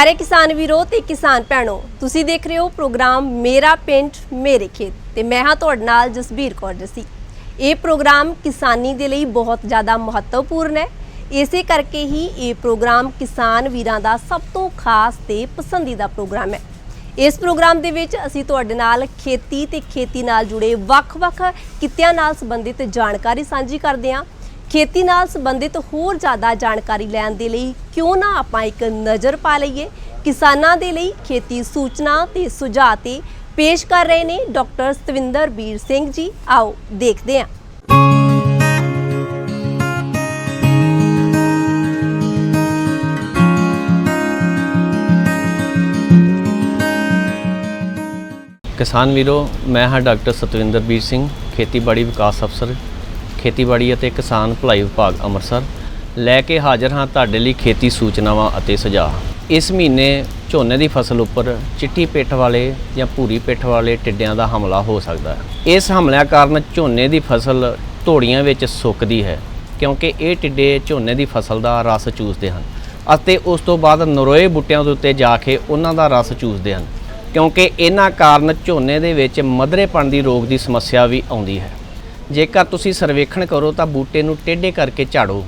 ਪਿਆਰੇ ਕਿਸਾਨ ਵੀਰੋ ਤੇ ਕਿਸਾਨ ਭੈਣੋ, ਤੁਸੀਂ ਦੇਖ ਰਹੇ ਹੋ ਪ੍ਰੋਗਰਾਮ ਮੇਰਾ ਪਿੰਡ, ਮੇਰੇ ਖੇਤ ਤੇ ਮੈਂ ਹਾਂ ਤੁਹਾਡੇ ਨਾਲ ਜਸਬੀਰ ਕੌਰ ਜੱਸੀ। ਇਹ ਪ੍ਰੋਗਰਾਮ ਕਿਸਾਨੀ ਦੇ ਲਈ ਬਹੁਤ ਜ਼ਿਆਦਾ ਮਹੱਤਵਪੂਰਨ ਹੈ। ਇਸੇ ਕਰਕੇ ਹੀ ਇਹ ਪ੍ਰੋਗਰਾਮ ਕਿਸਾਨ ਵੀਰਾਂ ਦਾ ਸਭ ਤੋਂ ਖਾਸ ਤੇ ਪਸੰਦੀਦਾ ਪ੍ਰੋਗਰਾਮ ਹੈ। ਇਸ ਪ੍ਰੋਗਰਾਮ ਦੇ ਵਿੱਚ ਅਸੀਂ ਤੁਹਾਡੇ ਨਾਲ ਖੇਤੀ ਤੇ ਖੇਤੀ ਨਾਲ ਜੁੜੇ ਵੱਖ-ਵੱਖ ਕਿੱਤਿਆਂ ਨਾਲ ਸੰਬੰਧਿਤ ਜਾਣਕਾਰੀ ਸਾਂਝੀ ਕਰਦੇ ਹਾਂ। ਖੇਤੀ ਨਾਲ ਸੰਬੰਧਿਤ ਹੋਰ ਜ਼ਿਆਦਾ ਜਾਣਕਾਰੀ ਲੈਣ ਦੇ ਲਈ ਕਿਉਂ ਨਾ ਆਪਾਂ ਇੱਕ ਨਜ਼ਰ ਪਾ ਲਈਏ? ਕਿਸਾਨਾਂ ਦੇ ਲਈ ਖੇਤੀ ਸੂਚਨਾ ਤੇ ਸੁਝਾਅ ਤੇ ਪੇਸ਼ ਕਰ ਰਹੇ ਨੇ ਡਾਕਟਰ ਸਤਵਿੰਦਰ ਵੀਰ ਸਿੰਘ ਜੀ। ਆਓ, ਦੇਖਦੇ ਹਾਂ। ਕਿਸਾਨ ਵੀਰੋ, ਮੈਂ ਹਾਂ ਡਾਕਟਰ ਸਤਵਿੰਦਰ ਸਤਵਿੰਦਰਬੀਰ ਸਿੰਘ, ਖੇਤੀਬਾੜੀ ਵਿਕਾਸ ਅਫਸਰ। ਖੇਤੀਬਾੜੀ ਅਤੇ ਕਿਸਾਨ ਭਲਾਈ ਵਿਭਾਗ ਅੰਮ੍ਰਿਤਸਰ ਲੈ ਕੇ ਹਾਜ਼ਰ ਹਾਂ ਤੁਹਾਡੇ ਲਈ ਖੇਤੀ ਸੂਚਨਾਵਾਂ ਅਤੇ ਸੁਝਾਅ। ਇਸ ਮਹੀਨੇ ਝੋਨੇ ਦੀ ਫਸਲ ਉੱਪਰ ਚਿੱਟੀ ਪਿੱਠ ਵਾਲੇ ਜਾਂ ਭੂਰੀ ਪਿੱਠ ਵਾਲੇ ਟਿੱਡਿਆਂ ਦਾ ਹਮਲਾ ਹੋ ਸਕਦਾ ਹੈ। ਇਸ ਹਮਲਿਆਂ ਕਾਰਨ ਝੋਨੇ ਦੀ ਫਸਲ ਢੋੜੀਆਂ ਵਿੱਚ ਸੁੱਕਦੀ ਹੈ, ਕਿਉਂਕਿ ਇਹ ਟਿੱਡੇ ਝੋਨੇ ਦੀ ਫਸਲ ਦਾ ਰਸ ਚੂਸਦੇ ਹਨ ਅਤੇ ਉਸ ਤੋਂ ਬਾਅਦ ਨਰੋਏ ਬੂਟਿਆਂ ਦੇ ਉੱਤੇ ਜਾ ਕੇ ਉਹਨਾਂ ਦਾ ਰਸ ਚੂਸਦੇ ਹਨ, ਕਿਉਂਕਿ ਇਹਨਾਂ ਕਾਰਨ ਝੋਨੇ ਦੇ ਵਿੱਚ ਮਧਰੇਪਣ ਦੀ ਰੋਗ ਦੀ ਸਮੱਸਿਆ ਵੀ ਆਉਂਦੀ ਹੈ। ਜੇਕਰ ਤੁਸੀਂ ਸਰਵੇਖਣ ਕਰੋ ਤਾਂ ਬੂਟੇ ਨੂੰ ਟੇਢੇ ਕਰਕੇ ਝਾੜੋ।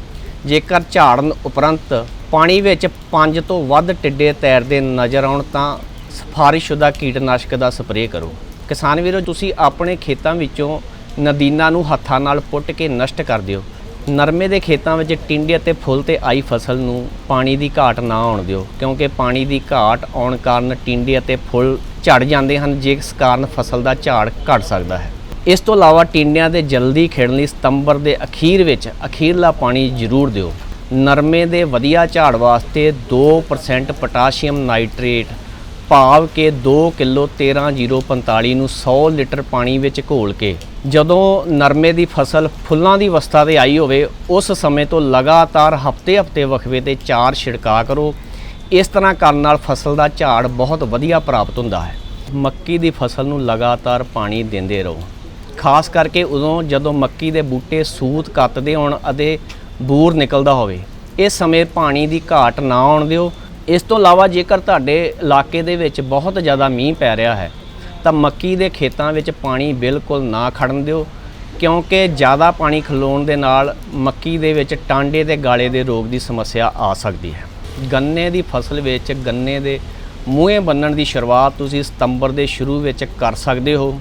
ਜੇਕਰ ਝਾੜਨ ਉਪਰੰਤ ਪਾਣੀ ਵਿੱਚ 5 ਤੋਂ ਵੱਧ ਟਿੱਡੇ ਤੈਰਦੇ ਨਜ਼ਰ ਆਉਣ ਤਾਂ ਸਿਫਾਰਿਸ਼ਸ਼ੁਦਾ ਕੀਟਨਾਸ਼ਕ ਦਾ ਸਪਰੇਅ ਕਰੋ। ਕਿਸਾਨ ਵੀਰੋ, ਤੁਸੀਂ ਆਪਣੇ ਖੇਤਾਂ ਵਿੱਚੋਂ ਨਦੀਨਾਂ ਨੂੰ ਹੱਥਾਂ ਨਾਲ ਪੁੱਟ ਕੇ ਨਸ਼ਟ ਕਰ ਦਿਓ। ਨਰਮੇ ਦੇ ਖੇਤਾਂ ਵਿੱਚ ਟਿੰਡੇ ਅਤੇ ਫੁੱਲ ਤੇ ਆਈ ਫਸਲ ਨੂੰ ਪਾਣੀ ਦੀ ਘਾਟ ਨਾ ਆਉਣ ਦਿਓ, ਕਿਉਂਕਿ ਪਾਣੀ ਦੀ ਘਾਟ ਆਉਣ ਕਾਰਨ ਟਿੰਡੇ ਅਤੇ ਫੁੱਲ ਝੜ ਜਾਂਦੇ ਹਨ, ਜਿਸ ਕਾਰਨ ਫਸਲ ਦਾ ਝਾੜ ਘਟ ਸਕਦਾ ਹੈ। ਇਸ ਤੋਂ ਇਲਾਵਾ ਟਿੰਡਿਆਂ ਦੇ ਜਲਦੀ ਖਿੜਨ ਲਈ ਸਤੰਬਰ ਦੇ ਅਖੀਰ ਵਿੱਚ ਅਖੀਰਲਾ ਪਾਣੀ ਜ਼ਰੂਰ ਦਿਓ। ਨਰਮੇ ਦੇ ਵਧੀਆ ਝਾੜ ਵਾਸਤੇ 2% ਪੋਟਾਸ਼ੀਅਮ ਨਾਈਟ੍ਰੇਟ, ਭਾਵ ਕਿ 2 ਕਿਲੋ 13045 ਨੂੰ 100 ਲੀਟਰ ਪਾਣੀ ਵਿੱਚ ਘੋਲ ਕੇ। ਜਦੋਂ ਨਰਮੇ ਦੀ ਫਸਲ ਫੁੱਲਾਂ ਦੀ ਅਵਸਥਾ ਤੇ ਆਈ ਹੋਵੇ, ਉਸ ਸਮੇਂ ਤੋਂ ਲਗਾਤਾਰ ਹਫਤੇ-ਹਫਤੇ ਵਕਫੇ ਤੇ ਚਾਰ ਛਿੜਕਾ ਕਰੋ। ਇਸ ਤਰ੍ਹਾਂ ਕਰਨ ਨਾਲ ਫਸਲ ਦਾ ਝਾੜ ਬਹੁਤ ਵਧੀਆ ਪ੍ਰਾਪਤ ਹੁੰਦਾ ਹੈ। ਮੱਕੀ ਦੀ ਫਸਲ ਨੂੰ ਲਗਾਤਾਰ ਪਾਣੀ ਦਿੰਦੇ ਰਹੋ। ਖਾਸ ਕਰਕੇ ਉਦੋਂ ਜਦੋਂ ਮੱਕੀ ਦੇ ਬੂਟੇ ਸੂਤ ਕੱਤਦੇ ਹੋਣ ਅਤੇ ਬੂਰ ਨਿਕਲਦਾ ਹੋਵੇ ਇਸ ਸਮੇਂ ਪਾਣੀ ਦੀ ਘਾਟ ਨਾ ਆਉਣ ਦਿਓ। ਇਸ ਤੋਂ ਇਲਾਵਾ ਜੇਕਰ ਤੁਹਾਡੇ ਇਲਾਕੇ ਦੇ ਵਿੱਚ ਬਹੁਤ ਜ਼ਿਆਦਾ ਮੀਂਹ ਪੈ ਰਿਹਾ ਹੈ, ਤਾਂ ਮੱਕੀ ਦੇ ਖੇਤਾਂ ਵਿੱਚ ਪਾਣੀ ਬਿਲਕੁਲ ਨਾ ਖੜਨ ਦਿਓ, ਕਿਉਂਕਿ ਜ਼ਿਆਦਾ ਪਾਣੀ ਖਲੋਣ ਦੇ ਨਾਲ ਮੱਕੀ ਦੇ ਵਿੱਚ ਟਾਂਡੇ ਤੇ ਗਾਲੇ ਦੇ ਰੋਗ ਦੀ ਸਮੱਸਿਆ ਆ ਸਕਦੀ ਹੈ। ਗੰਨੇ ਦੀ ਫਸਲ ਵਿੱਚ ਗੰਨੇ ਦੇ ਮੂੰਹੇ ਬੰਨਣ ਦੀ ਸ਼ੁਰੂਆਤ ਤੁਸੀਂ ਸਤੰਬਰ ਦੇ ਸ਼ੁਰੂ ਵਿੱਚ ਕਰ ਸਕਦੇ ਹੋ।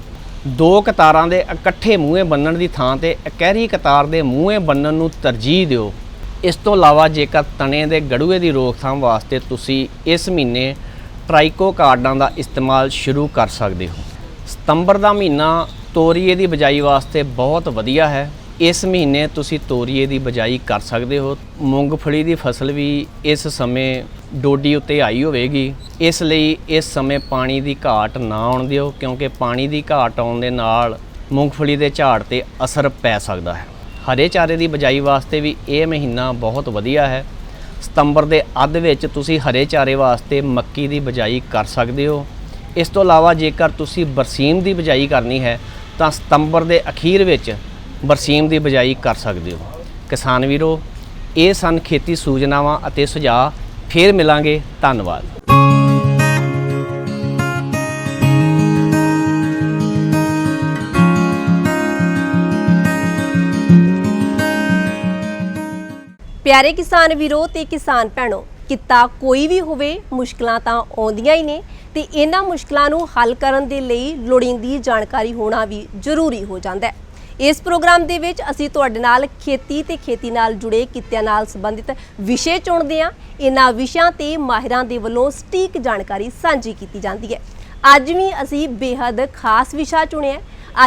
ਦੋ ਕਤਾਰਾਂ ਦੇ ਇਕੱਠੇ ਮੂੰਹੇ ਬੰਨਣ ਦੀ ਥਾਂ ਤੇ ਇਕਹਿਰੀ ਕਤਾਰ ਦੇ ਮੂੰਹੇ ਬੰਨਣ ਨੂੰ ਤਰਜੀਹ ਦਿਓ। ਇਸ ਤੋਂ ਇਲਾਵਾ ਜੇਕਰ ਤਣੇ ਦੇ ਗੜੂਏ ਦੀ ਰੋਕਥਾਮ ਵਾਸਤੇ ਤੁਸੀਂ ਇਸ ਮਹੀਨੇ ਟ੍ਰਾਈਕੋ ਕਾਰਡਾਂ ਦਾ ਇਸਤੇਮਾਲ ਸ਼ੁਰੂ ਕਰ ਸਕਦੇ ਹੋ। ਸਤੰਬਰ ਦਾ ਮਹੀਨਾ ਤੋਰੀਏ ਦੀ ਬਜਾਈ ਵਾਸਤੇ ਬਹੁਤ ਵਧੀਆ ਹੈ। ਇਸ ਮਹੀਨੇ ਤੁਸੀਂ ਤੋਰੀਏ ਦੀ ਬਜਾਈ ਕਰ ਸਕਦੇ ਹੋ। ਮੂੰਗਫਲੀ ਦੀ ਫਸਲ ਵੀ ਇਸ ਸਮੇਂ ਡੋਡੀ ਉੱਤੇ ਆਈ ਹੋਵੇਗੀ, ਇਸ ਲਈ ਇਸ ਸਮੇਂ ਪਾਣੀ ਦੀ ਘਾਟ ਨਾ ਆਉਣ ਦਿਓ, ਕਿਉਂਕਿ ਪਾਣੀ ਦੀ ਘਾਟ ਆਉਣ ਦੇ ਨਾਲ ਮੂੰਗਫਲੀ ਦੇ ਝਾੜ ਤੇ ਅਸਰ ਪੈ ਸਕਦਾ ਹੈ। ਹਰੇ ਚਾਰੇ ਦੀ ਬਜਾਈ ਵਾਸਤੇ ਵੀ ਇਹ ਮਹੀਨਾ ਬਹੁਤ ਵਧੀਆ ਹੈ। ਸਤੰਬਰ ਦੇ ਅੱਧ ਵਿੱਚ ਤੁਸੀਂ ਹਰੇ ਚਾਰੇ ਵਾਸਤੇ ਮੱਕੀ ਦੀ ਬਜਾਈ ਕਰ ਸਕਦੇ ਹੋ। ਇਸ ਤੋਂ ਇਲਾਵਾ ਜੇਕਰ ਤੁਸੀਂ ਬਰਸੀਮ ਦੀ ਬਜਾਈ ਕਰਨੀ ਹੈ, ਤਾਂ ਸਤੰਬਰ ਦੇ ਅਖੀਰ ਵਿੱਚ ਬਰਸੀਮ ਦੀ ਬਜਾਈ ਕਰ ਸਕਦੇ ਹੋ। ਕਿਸਾਨ ਵੀਰੋ, ਇਹ ਸਨ ਖੇਤੀ ਸੂਚਨਾਵਾਂ ਅਤੇ ਸੁਝਾਅ। ਫੇਰ ਮਿਲਾਂਗੇ। ਧੰਨਵਾਦ। ਪਿਆਰੇ ਕਿਸਾਨ ਵੀਰੋ ਤੇ ਕਿਸਾਨ ਭੈਣੋ, ਕਿੱਤਾ ਕੋਈ ਵੀ ਹੋਵੇ, ਮੁਸ਼ਕਲਾਂ ਤਾਂ ਆਉਂਦੀਆਂ ਹੀ ਨੇ ਤੇ ਇਹਨਾਂ ਮੁਸ਼ਕਲਾਂ ਨੂੰ ਹੱਲ ਕਰਨ ਦੇ ਲਈ ਲੋੜੀਂਦੀ ਜਾਣਕਾਰੀ ਹੋਣਾ ਵੀ ਜ਼ਰੂਰੀ ਹੋ ਜਾਂਦਾ ਹੈ। ਇਸ ਪ੍ਰੋਗਰਾਮ ਦੇ ਵਿੱਚ ਅਸੀਂ ਤੁਹਾਡੇ ਨਾਲ ਖੇਤੀ ਤੇ ਖੇਤੀ ਨਾਲ ਜੁੜੇ ਕਿੱਤਿਆਂ ਨਾਲ ਸੰਬੰਧਿਤ ਵਿਸ਼ੇ ਚੁਣਦੇ ਹਾਂ। ਇਹਨਾਂ ਵਿਸ਼ਿਆਂ ਤੇ ਮਾਹਿਰਾਂ ਦੇ ਵੱਲੋਂ ਸਟੀਕ ਜਾਣਕਾਰੀ ਸਾਂਝੀ ਕੀਤੀ ਜਾਂਦੀ ਹੈ। ਅੱਜ ਵੀ ਅਸੀਂ ਬੇहद ਖਾਸ ਵਿਸ਼ਾ ਚੁਣਿਆ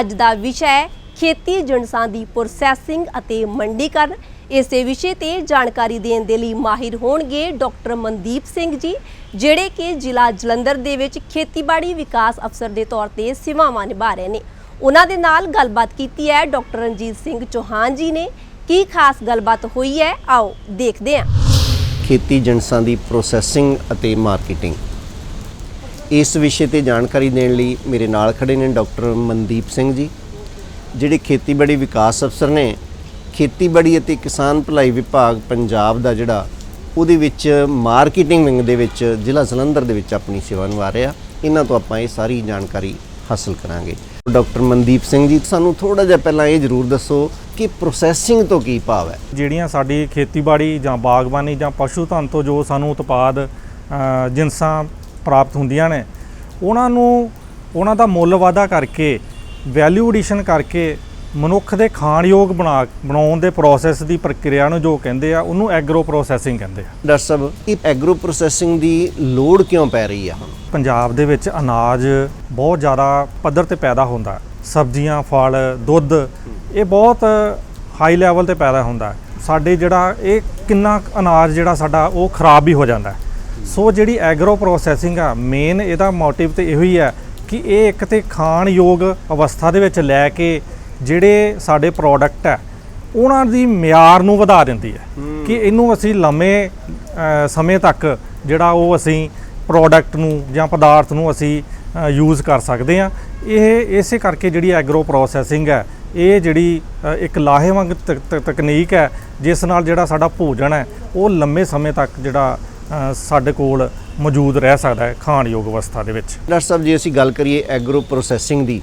ਅੱਜ ਦਾ ਵਿਸ਼ਾ ਹੈ ਖੇਤੀ ਜਿਣਸਾਂ ਦੀ ਪ੍ਰੋਸੈਸਿੰਗ ਅਤੇ ਮੰਡੀਕਰਨ ਇਸੇ ਵਿਸ਼ੇ ਤੇ ਜਾਣਕਾਰੀ ਦੇਣ ਦੇ ਲਈ ਮਾਹਿਰ ਹੋਣਗੇ ਡਾਕਟਰ ਮਨਦੀਪ ਸਿੰਘ ਜੀ, ਜਿਹੜੇ ਕਿ ਜ਼ਿਲ੍ਹਾ ਜਲੰਧਰ ਦੇ ਵਿੱਚ ਖੇਤੀਬਾੜੀ ਵਿਕਾਸ ਅਫਸਰ ਦੇ ਤੌਰ ਤੇ ਸੇਵਾਵਾਂ ਨਿਭਾ ਰਹੇ ਨੇ। ਉਹਨਾਂ ਦੇ ਨਾਲ ਗੱਲਬਾਤ ਕੀਤੀ ਹੈ ਡਾਕਟਰ ਰਣਜੀਤ ਸਿੰਘ ਚੌਹਾਨ ਜੀ ਨੇ। ਕੀ ਖਾਸ ਗੱਲਬਾਤ ਹੋਈ ਹੈ? ਆਓ ਦੇਖਦੇ ਹਾਂ। ਖੇਤੀ ਜਿਣਸਾਂ ਦੀ ਪ੍ਰੋਸੈਸਿੰਗ ਅਤੇ ਮਾਰਕੀਟਿੰਗ ਇਸ ਵਿਸ਼ੇ ਤੇ ਜਾਣਕਾਰੀ ਦੇਣ ਲਈ ਮੇਰੇ ਨਾਲ ਖੜੇ ਨੇ ਡਾਕਟਰ ਮਨਦੀਪ ਸਿੰਘ ਜੀ, ਜਿਹੜੇ ਖੇਤੀਬਾੜੀ ਵਿਕਾਸ ਅਫਸਰ ਨੇ। ਖੇਤੀਬਾੜੀ ਅਤੇ ਕਿਸਾਨ ਭਲਾਈ ਵਿਭਾਗ ਪੰਜਾਬ ਦਾ ਜਿਹੜਾ, ਉਹਦੇ ਵਿੱਚ ਮਾਰਕੀਟਿੰਗ ਵਿੰਗ ਦੇ ਵਿੱਚ, ਜ਼ਿਲ੍ਹਾ ਜਲੰਧਰ ਦੇ ਵਿੱਚ ਆਪਣੀ ਸੇਵਾ ਨਿਭਾ ਰਿਹਾ। ਇਹਨਾਂ ਤੋਂ ਆਪਾਂ ਇਹ ਸਾਰੀ ਜਾਣਕਾਰੀ ਹਾਸਲ ਕਰਾਂਗੇ। ਡਾਕਟਰ ਮਨਦੀਪ ਸਿੰਘ ਜੀ ਸਾਨੂੰ ਥੋੜਾ ਜਿਹਾ ਪਹਿਲਾਂ ਇਹ ਜ਼ਰੂਰ ਦੱਸੋ ਕਿ ਪ੍ਰੋਸੈਸਿੰਗ ਤੋਂ ਕੀ ਭਾਵ ਹੈ? ਜਿਹੜੀਆਂ ਸਾਡੀ ਖੇਤੀਬਾੜੀ ਜਾਂ ਬਾਗਬਾਨੀ ਜਾਂ ਪਸ਼ੂ ਧਨ ਤੋਂ ਜੋ ਸਾਨੂੰ ਉਤਪਾਦ ਅ, ਜਿਨਸਾਂ ਪ੍ਰਾਪਤ ਹੁੰਦੀਆਂ ਨੇ ਉਹਨਾਂ ਨੂੰ ਉਹਨਾਂ ਦਾ ਮੁੱਲ ਵਾਧਾ ਕਰਕੇ ਵੈਲਿਊ ਐਡੀਸ਼ਨ ਕਰਕੇ ਮਨੁੱਖ ਦੇ ਖਾਣਯੋਗ ਬਣਾ ਬਣਾਉਣ ਦੇ ਪ੍ਰੋਸੈਸ ਦੀ ਪ੍ਰਕਿਰਿਆ ਨੂੰ ਜੋ ਕਹਿੰਦੇ ਆ ਉਹਨੂੰ ਐਗਰੋ ਪ੍ਰੋਸੈਸਿੰਗ ਕਹਿੰਦੇ ਆ ਡਾਕਟਰ ਸਾਹਿਬ ਇਹ ਐਗਰੋ ਪ੍ਰੋਸੈਸਿੰਗ ਦੀ ਲੋੜ ਕਿਉਂ ਪੈ ਰਹੀ ਆ ਹੁਣ ਪੰਜਾਬ ਦੇ ਵਿੱਚ ਅਨਾਜ ਬਹੁਤ ਜ਼ਿਆਦਾ ਪੱਧਰ ਤੇ ਪੈਦਾ ਹੁੰਦਾ। ਸਬਜ਼ੀਆਂ ਫਲ ਦੁੱਧ ਇਹ ਬਹੁਤ ਹਾਈ ਲੈਵਲ ਤੇ ਪੈਦਾ ਹੁੰਦਾ। ਸਾਡੇ ਜਿਹੜਾ ਇਹ ਕਿੰਨਾ ਅਨਾਜ ਜਿਹੜਾ ਸਾਡਾ ਉਹ ਖਰਾਬ ਵੀ ਹੋ ਜਾਂਦਾ। ਸੋ ਜਿਹੜੀ ਐਗਰੋ ਪ੍ਰੋਸੈਸਿੰਗ ਆ ਮੇਨ ਇਹਦਾ ਮੋਟਿਵ ਤੇ ਇਹੋ ਹੀ ਹੈ ਕਿ ਇਹ ਇੱਕ ਤੇ ਖਾਣ ਯੋਗ ਅਵਸਥਾ ਦੇ ਵਿੱਚ ਲੈ ਕੇ ਜਿਹੜੇ ਸਾਡੇ ਪ੍ਰੋਡਕਟ ਹੈ ਉਹਨਾਂ ਦੀ ਮਿਆਰ ਨੂੰ ਵਧਾ ਦਿੰਦੀ ਹੈ। ਕਿ ਇਹਨੂੰ ਅਸੀਂ ਲੰਮੇ ਸਮੇਂ ਤੱਕ ਜਿਹੜਾ ਉਹ ਅਸੀਂ ਪ੍ਰੋਡਕਟ ਨੂੰ ਜਾਂ ਪਦਾਰਥ ਨੂੰ ਅਸੀਂ ਯੂਜ਼ ਕਰ ਸਕਦੇ ਹਾਂ। ਇਹ ਇਸੇ ਕਰਕੇ ਜਿਹੜੀ ਐਗਰੋ ਪ੍ਰੋਸੈਸਿੰਗ ਹੈ ਇਹ ਜਿਹੜੀ ਇੱਕ ਤਕ- ਤਕਨੀਕ ਹੈ ਜਿਸ ਨਾਲ ਜਿਹੜਾ ਸਾਡਾ ਭੋਜਨ ਹੈ ਉਹ ਲੰਮੇ ਸਮੇਂ ਤੱਕ ਜਿਹੜਾ ਸਾਡੇ ਕੋਲ ਮੌਜੂਦ ਰਹਿ ਸਕਦਾ ਹੈ ਖਾਣ ਯੋਗ ਅਵਸਥਾ ਦੇ ਵਿੱਚ। ਡਾਕਟਰ ਸਾਹਿਬ ਜੇ ਅਸੀਂ ਗੱਲ ਕਰੀਏ ਐਗਰੋ ਪ੍ਰੋਸੈਸਿੰਗ ਦੀ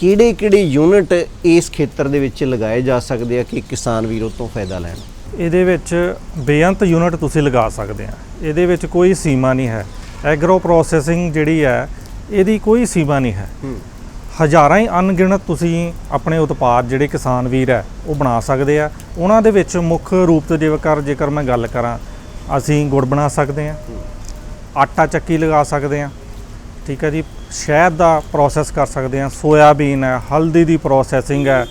ਕਿਹੜੇ ਕਿਹੜੇ ਯੂਨਿਟ ਇਸ ਖੇਤਰ ਦੇ ਵਿੱਚ ਲਗਾਏ ਜਾ ਸਕਦੇ ਆ ਕਿ ਕਿਸਾਨ ਵੀਰ ਤੋਂ ਫਾਇਦਾ ਲੈਣ? ਇਹਦੇ ਵਿੱਚ ਬੇਅੰਤ ਯੂਨਿਟ ਤੁਸੀਂ ਲਗਾ ਸਕਦੇ ਆ। ਇਹਦੇ ਵਿੱਚ ਕੋਈ ਸੀਮਾ ਨਹੀਂ ਹੈ। ਐਗਰੋ ਪ੍ਰੋਸੈਸਿੰਗ ਜਿਹੜੀ ਹੈ ਇਹਦੀ ਕੋਈ ਸੀਮਾ ਨਹੀਂ ਹੈ। ਹਜ਼ਾਰਾਂ ਹੀ ਅਣਗਿਣਤ ਤੁਸੀਂ ਆਪਣੇ ਉਤਪਾਦ ਜਿਹੜੇ ਕਿਸਾਨ ਵੀਰ ਹੈ ਉਹ ਬਣਾ ਸਕਦੇ ਆ। ਉਹਨਾਂ ਦੇ ਵਿੱਚ ਮੁੱਖ ਰੂਪ ਤੇ ਜੇਕਰ ਜੇਕਰ ਮੈਂ ਗੱਲ ਕਰਾਂ ਅਸੀਂ ਗੁੜ ਬਣਾ ਸਕਦੇ ਆ। ਆਟਾ ਚੱਕੀ ਲਗਾ ਸਕਦੇ ਆ। ਠੀਕ ਹੈ ਜੀ ਸ਼ਹਿਦ ਦਾ ਪ੍ਰੋਸੈਸ ਕਰ ਸਕਦੇ ਆ ਸੋਇਆਬੀਨ ਹੈ ਹਲਦੀ ਦੀ ਪ੍ਰੋਸੈਸਿੰਗ ਹੈ।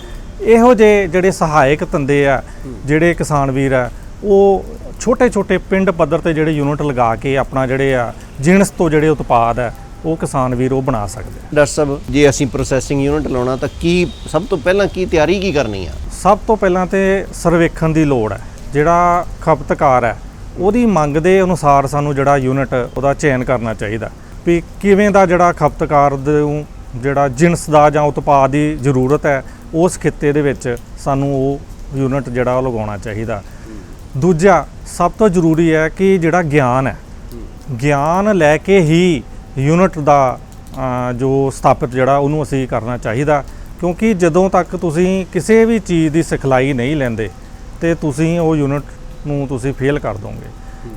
ਇਹੋ ਜਿਹੇ ਜਿਹੜੇ ਸਹਾਇਕ ਧੰਦੇ ਆ ਜਿਹੜੇ ਕਿਸਾਨ ਵੀਰ ਆ ਉਹ ਛੋਟੇ ਛੋਟੇ ਪਿੰਡ ਪੱਧਰ ਤੇ ਜਿਹੜੇ ਯੂਨਿਟ ਲਗਾ ਕੇ ਆਪਣਾ ਜਿਹੜੇ ਆ ਜਿਣਸ ਤੋਂ ਜਿਹੜੇ ਉਤਪਾਦ ਹੈ ਉਹ ਕਿਸਾਨ ਵੀਰ ਉਹ ਬਣਾ ਸਕਦੇ ਆ। ਡਾਕਟਰ ਸਾਹਿਬ ਜੇ ਅਸੀਂ ਪ੍ਰੋਸੈਸਿੰਗ ਯੂਨਿਟ ਲਾਉਣਾ ਤਾਂ ਕੀ ਸਭ ਤੋਂ ਪਹਿਲਾਂ ਕੀ ਤਿਆਰੀ ਕੀ ਕਰਨੀ ਆ? ਸਭ ਤੋਂ ਪਹਿਲਾਂ ਤੇ ਸਰਵੇਖਣ ਦੀ ਲੋੜ ਹੈ ਜਿਹੜਾ ਖਪਤਕਾਰ ਹੈ ਉਹਦੀ ਮੰਗ ਦੇ ਅਨੁਸਾਰ ਸਾਨੂੰ ਜਿਹੜਾ ਯੂਨਿਟ ਉਹਦਾ ਚਯਨ ਕਰਨਾ ਚਾਹੀਦਾ। ਵੀ ਕਿਵੇਂ ਦਾ ਜਿਹੜਾ ਖਪਤਕਾਰ ਨੂੰ ਜਿਹੜਾ ਜਿਨਸ ਦਾ ਜਾਂ ਉਤਪਾਦ ਦੀ ਜ਼ਰੂਰਤ ਹੈ ਉਸ ਖਿੱਤੇ ਦੇ ਵਿੱਚ ਸਾਨੂੰ ਉਹ ਯੂਨਿਟ ਜਿਹੜਾ ਉਹ ਲਗਾਉਣਾ ਚਾਹੀਦਾ। ਦੂਜਾ ਸਭ ਤੋਂ ਜ਼ਰੂਰੀ ਹੈ ਕਿ ਜਿਹੜਾ ਗਿਆਨ ਹੈ ਗਿਆਨ ਲੈ ਕੇ ਹੀ ਯੂਨਿਟ ਦਾ ਜੋ ਸਥਾਪਿਤ ਜਿਹੜਾ ਉਹਨੂੰ ਅਸੀਂ ਕਰਨਾ ਚਾਹੀਦਾ। ਕਿਉਂਕਿ ਜਦੋਂ ਤੱਕ ਤੁਸੀਂ ਕਿਸੇ ਵੀ ਚੀਜ਼ ਦੀ ਸਿਖਲਾਈ ਨਹੀਂ ਲੈਂਦੇ ਤੇ ਤੁਸੀਂ ਉਹ ਯੂਨਿਟ ਨੂੰ ਤੁਸੀਂ ਫੇਲ ਕਰ ਦੋਗੇ।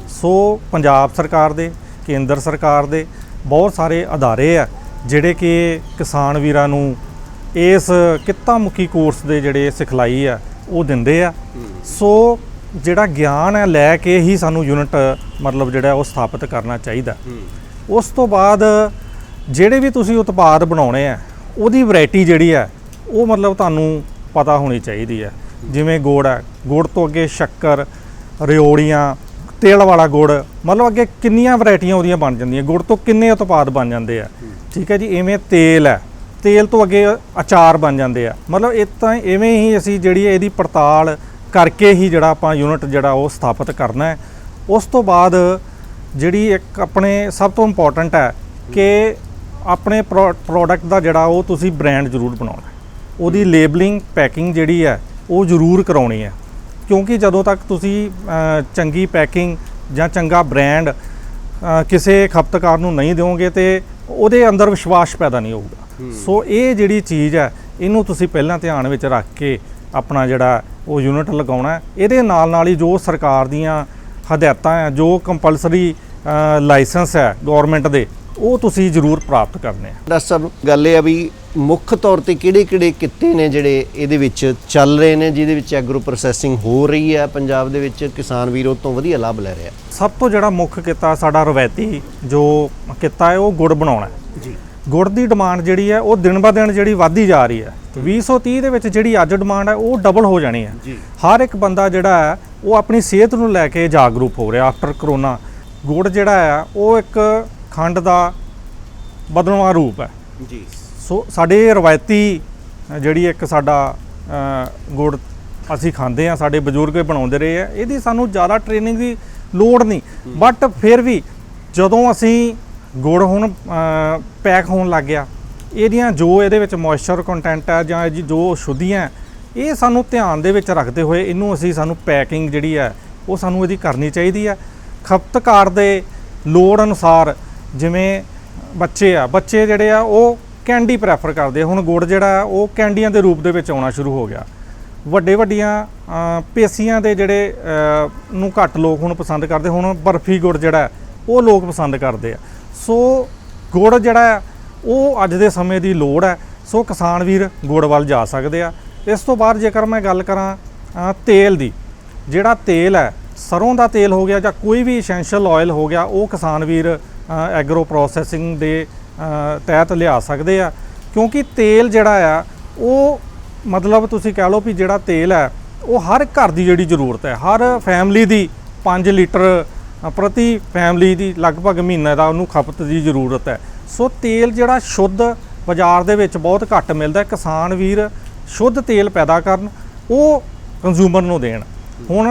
ਸੋ ਪੰਜਾਬ ਸਰਕਾਰ ਦੇ ਕੇਂਦਰ ਸਰਕਾਰ ਦੇ ਬਹੁਤ ਸਾਰੇ ਅਦਾਰੇ ਆ, ਜਿਹੜੇ ਕਿ ਕਿਸਾਨ ਵੀਰਾਂ ਨੂੰ ਇਸ ਕਿੱਤਾ ਮੁਖੀ ਕੋਰਸ ਦੇ ਜਿਹੜੇ ਸਿਖਲਾਈ ਆ, ਉਹ ਦਿੰਦੇ ਆ। ਸੋ ਜਿਹੜਾ ਗਿਆਨ ਹੈ ਲੈ ਕੇ ਹੀ ਸਾਨੂੰ ਯੂਨਿਟ, ਮਤਲਬ ਜਿਹੜਾ ਉਹ ਸਥਾਪਿਤ ਕਰਨਾ ਚਾਹੀਦਾ। ਉਸ ਤੋਂ ਬਾਅਦ ਜਿਹੜੇ ਵੀ ਤੁਸੀਂ ਉਤਪਾਦ ਬਣਾਉਣੇ ਆ, ਉਹਦੀ ਵੈਰਾਈਟੀ ਜਿਹੜੀ ਹੈ ਉਹ ਮਤਲਬ ਤੁਹਾਨੂੰ ਪਤਾ ਹੋਣੀ ਚਾਹੀਦੀ ਹੈ ਜਿਵੇਂ ਗੁੜ ਹੈ ਗੁੜ ਤੋਂ ਅੱਗੇ ਸ਼ੱਕਰ, ਰਿਓੜੀਆਂ ਤੇਲ ਵਾਲਾ ਗੁੜ ਮਤਲਬ ਅੱਗੇ ਕਿੰਨੀਆਂ ਵੈਰਾਈਟੀਆਂ ਉਹਦੀਆਂ ਬਣ ਜਾਂਦੀਆਂ ਗੁੜ ਤੋਂ ਕਿੰਨੇ ਉਤਪਾਦ ਬਣ ਜਾਂਦੇ ਆ। ਠੀਕ ਹੈ ਜੀ ਇਵੇਂ ਤੇਲ ਹੈ ਤੇਲ ਤੋਂ ਅੱਗੇ ਅਚਾਰ ਬਣ ਜਾਂਦੇ ਆ। ਮਤਲਬ ਇਹ ਤਾਂ ਇਵੇਂ ਹੀ ਅਸੀਂ ਜਿਹੜੀ ਇਹਦੀ ਪੜਤਾਲ ਕਰਕੇ ਹੀ ਜਿਹੜਾ ਆਪਾਂ ਯੂਨਿਟ ਜਿਹੜਾ ਉਹ ਸਥਾਪਿਤ ਕਰਨਾ ਹੈ। ਉਸ ਤੋਂ ਬਾਅਦ ਜਿਹੜੀ ਇੱਕ ਆਪਣੇ ਸਭ ਤੋਂ ਇੰਪੋਰਟੈਂਟ ਹੈ ਕਿ ਆਪਣੇ ਪ੍ਰੋਡਕਟ ਦਾ ਜਿਹੜਾ ਉਹ ਤੁਸੀਂ ਬ੍ਰਾਂਡ ਜ਼ਰੂਰ ਬਣਾਉਣਾ ਉਹਦੀ ਲੇਬਲਿੰਗ ਪੈਕਿੰਗ ਜਿਹੜੀ ਹੈ ਉਹ ਜ਼ਰੂਰ ਕਰਾਉਣੀ ਹੈ। ਕਿਉਂਕਿ ਜਦੋਂ ਤੱਕ ਤੁਸੀਂ ਚੰਗੀ ਪੈਕਿੰਗ ਜਾਂ ਚੰਗਾ ਬ੍ਰਾਂਡ ਕਿਸੇ ਖਪਤਕਾਰ ਨੂੰ ਨਹੀਂ ਦਿਓਗੇ ਤੇ ਉਹਦੇ ਅੰਦਰ ਵਿਸ਼ਵਾਸ ਪੈਦਾ ਨਹੀਂ ਹੋਊਗਾ। ਸੋ ਇਹ ਜਿਹੜੀ ਚੀਜ਼ ਹੈ ਇਹਨੂੰ ਤੁਸੀਂ ਪਹਿਲਾਂ ਧਿਆਨ ਵਿੱਚ ਰੱਖ ਕੇ ਆਪਣਾ ਜਿਹੜਾ ਉਹ ਯੂਨਿਟ ਲਗਾਉਣਾ ਹੈ। ਇਹਦੇ ਨਾਲ ਨਾਲ ਹੀ ਜੋ ਸਰਕਾਰ ਦੀਆਂ ਹਦਾਇਤਾਂ ਹੈ ਜੋ ਕੰਪਲਸਰੀ ਲਾਇਸੈਂਸ ਹੈ ਗਵਰਨਮੈਂਟ ਦੇ ਉਹ ਤੁਸੀਂ ਜ਼ਰੂਰ ਪ੍ਰਾਪਤ ਕਰਨੇ ਆ ਡਾਕਟਰ ਸਾਹਿਬ ਗੱਲ ਇਹ ਆ ਵੀ ਮੁੱਖ ਤੌਰ ਤੇ ਕਿਹੜੇ ਕਿਹੜੇ ਕਿੱਤੇ ਨੇ ਜਿਹੜੇ ਇਹਦੇ ਵਿੱਚ ਚੱਲ ਰਹੇ ਨੇ ਜਿਹਦੇ ਵਿੱਚ ਐਗਰੋ ਪ੍ਰੋਸੈਸਿੰਗ ਹੋ ਰਹੀ ਹੈ ਪੰਜਾਬ ਦੇ ਵਿੱਚ? ਕਿਸਾਨ ਵੀਰ ਤੋਂ ਵਧੀਆ ਲਾਭ ਲੈ ਰਿਹਾ। ਸਭ ਤੋਂ ਜਿਹੜਾ ਮੁੱਖ ਕਿੱਤਾ ਸਾਡਾ ਰਵਾਇਤੀ ਜੋ ਕਿੱਤਾ ਹੈ ਉਹ ਗੁੜ ਬਣਾਉਣਾ ਜੀ। ਗੁੜ ਦੀ ਡਿਮਾਂਡ ਜਿਹੜੀ ਹੈ ਉਹ ਦਿਨ ਬਾ ਦਿਨ ਜਿਹੜੀ ਵੱਧਦੀ ਜਾ ਰਹੀ ਹੈ। 2030 ਦੇ ਵਿੱਚ ਜਿਹੜੀ ਅੱਜ ਡਿਮਾਂਡ ਹੈ ਉਹ ਡਬਲ ਹੋ ਜਾਣੀ ਹੈ। ਜੀ। ਹਰ ਇੱਕ ਬੰਦਾ ਜਿਹੜਾ ਹੈ ਉਹ ਆਪਣੀ ਸਿਹਤ ਨੂੰ ਲੈ ਕੇ ਜਾਗਰੂਕ ਹੋ ਰਿਹਾ ਆਫਟਰ ਕਰੋਨਾ ਗੁੜ ਜਿਹੜਾ ਹੈ ਉਹ ਇੱਕ ਖੰਡ ਦਾ ਬਦਲਵਾਂ ਰੂਪ ਹੈ। ਜੀ। ਸੋ ਸਾਡੇ ਰਵਾਇਤੀ ਜਿਹੜੀ ਇੱਕ ਸਾਡਾ ਗੁੜ ਅਸੀਂ ਖਾਂਦੇ ਆ ਸਾਡੇ ਬਜ਼ੁਰਗ ਬਣਾਉਂਦੇ ਰਹੇ ਆ ਇਹਦੀ ਸਾਨੂੰ ਜ਼ਿਆਦਾ ਟ੍ਰੇਨਿੰਗ ਦੀ ਲੋੜ ਨਹੀਂ। ਬਟ ਫਿਰ ਵੀ ਜਦੋਂ ਅਸੀਂ ਗੁੜ ਹੁਣ ਪੈਕ ਹੋਣ ਲੱਗ ਗਿਆ ਇਹਦੀਆਂ ਜੋ ਇਹਦੇ ਵਿੱਚ ਮੋਇਸਚਰ ਕੰਟੈਂਟ ਹੈ ਜਾਂ ਜੋ ਸ਼ੁੱਧੀਆਂ ਇਹ ਸਾਨੂੰ ਧਿਆਨ ਦੇ ਵਿੱਚ ਰੱਖਦੇ ਹੋਏ ਇਹਨੂੰ ਅਸੀਂ ਸਾਨੂੰ ਪੈਕਿੰਗ ਜਿਹੜੀ ਹੈ ਉਹ ਸਾਨੂੰ ਇਹਦੀ ਕਰਨੀ ਚਾਹੀਦੀ ਹੈ ਖਪਤਕਾਰ ਦੇ ਲੋੜ ਅਨੁਸਾਰ ਜਿਵੇਂ ਬੱਚੇ ਆ ਬੱਚੇ ਜਿਹੜੇ ਆ ਉਹ ਕੈਂਡੀ ਪ੍ਰੈਫਰ ਕਰਦੇ। ਹੁਣ ਗੁੜ ਜਿਹੜਾ, ਉਹ ਕੈਂਡੀਆਂ ਦੇ ਰੂਪ ਦੇ ਵਿੱਚ ਆਉਣਾ ਸ਼ੁਰੂ ਹੋ ਗਿਆ। ਵੱਡੇ ਵੱਡੀਆਂ ਪੇਸੀਆਂ ਦੇ ਜਿਹੜੇ ਨੂੰ ਘੱਟ ਲੋਕ ਹੁਣ ਪਸੰਦ ਕਰਦੇ। ਹੁਣ ਬਰਫੀ ਗੁੜ ਜਿਹੜਾ, ਉਹ ਲੋਕ ਪਸੰਦ ਕਰਦੇ ਆ। ਸੋ ਗੁੜ ਜਿਹੜਾ, ਉਹ ਅੱਜ ਦੇ ਸਮੇਂ ਦੀ ਲੋੜ ਹੈ। ਸੋ ਕਿਸਾਨ ਵੀਰ ਗੁੜ ਵੱਲ ਜਾ ਸਕਦੇ ਆ। ਇਸ ਤੋਂ ਬਾਅਦ ਜੇਕਰ ਮੈਂ ਗੱਲ ਕਰਾਂ ਤੇਲ ਦੀ, ਜਿਹੜਾ ਤੇਲ ਹੈ, ਸਰੋਂ ਦਾ ਤੇਲ ਹੋ ਗਿਆ ਜਾਂ ਕੋਈ ਵੀ ਐਸੈਂਸ਼ੀਅਲ ਆਇਲ ਹੋ ਗਿਆ, ਉਹ ਕਿਸਾਨ ਵੀਰ ਐਗਰੋ ਪ੍ਰੋਸੈਸਿੰਗ ਦੇ ਤਹਿਤ ਲਿਆ ਸਕਦੇ ਆ। ਕਿਉਂਕਿ ਤੇਲ ਜਿਹੜਾ ਆ, ਉਹ ਮਤਲਬ ਤੁਸੀਂ ਕਹਿ ਲਓ ਵੀ ਜਿਹੜਾ ਤੇਲ ਹੈ, ਉਹ ਹਰ ਘਰ ਦੀ ਜਿਹੜੀ ਜ਼ਰੂਰਤ ਹੈ। ਹਰ ਫੈਮਿਲੀ ਦੀ 5 ਲੀਟਰ ਪ੍ਰਤੀ ਫੈਮਿਲੀ ਦੀ ਲਗਭਗ ਮਹੀਨੇ ਦਾ ਉਹਨੂੰ ਖਪਤ ਦੀ ਜ਼ਰੂਰਤ ਹੈ। ਸੋ ਤੇਲ ਜਿਹੜਾ ਸ਼ੁੱਧ ਬਾਜ਼ਾਰ ਦੇ ਵਿੱਚ ਬਹੁਤ ਘੱਟ ਮਿਲਦਾ ਕਿਸਾਨ ਵੀਰ ਸ਼ੁੱਧ ਤੇਲ ਪੈਦਾ ਕਰਨ, ਉਹ ਕੰਜ਼ੂਮਰ ਨੂੰ ਦੇਣ। ਹੁਣ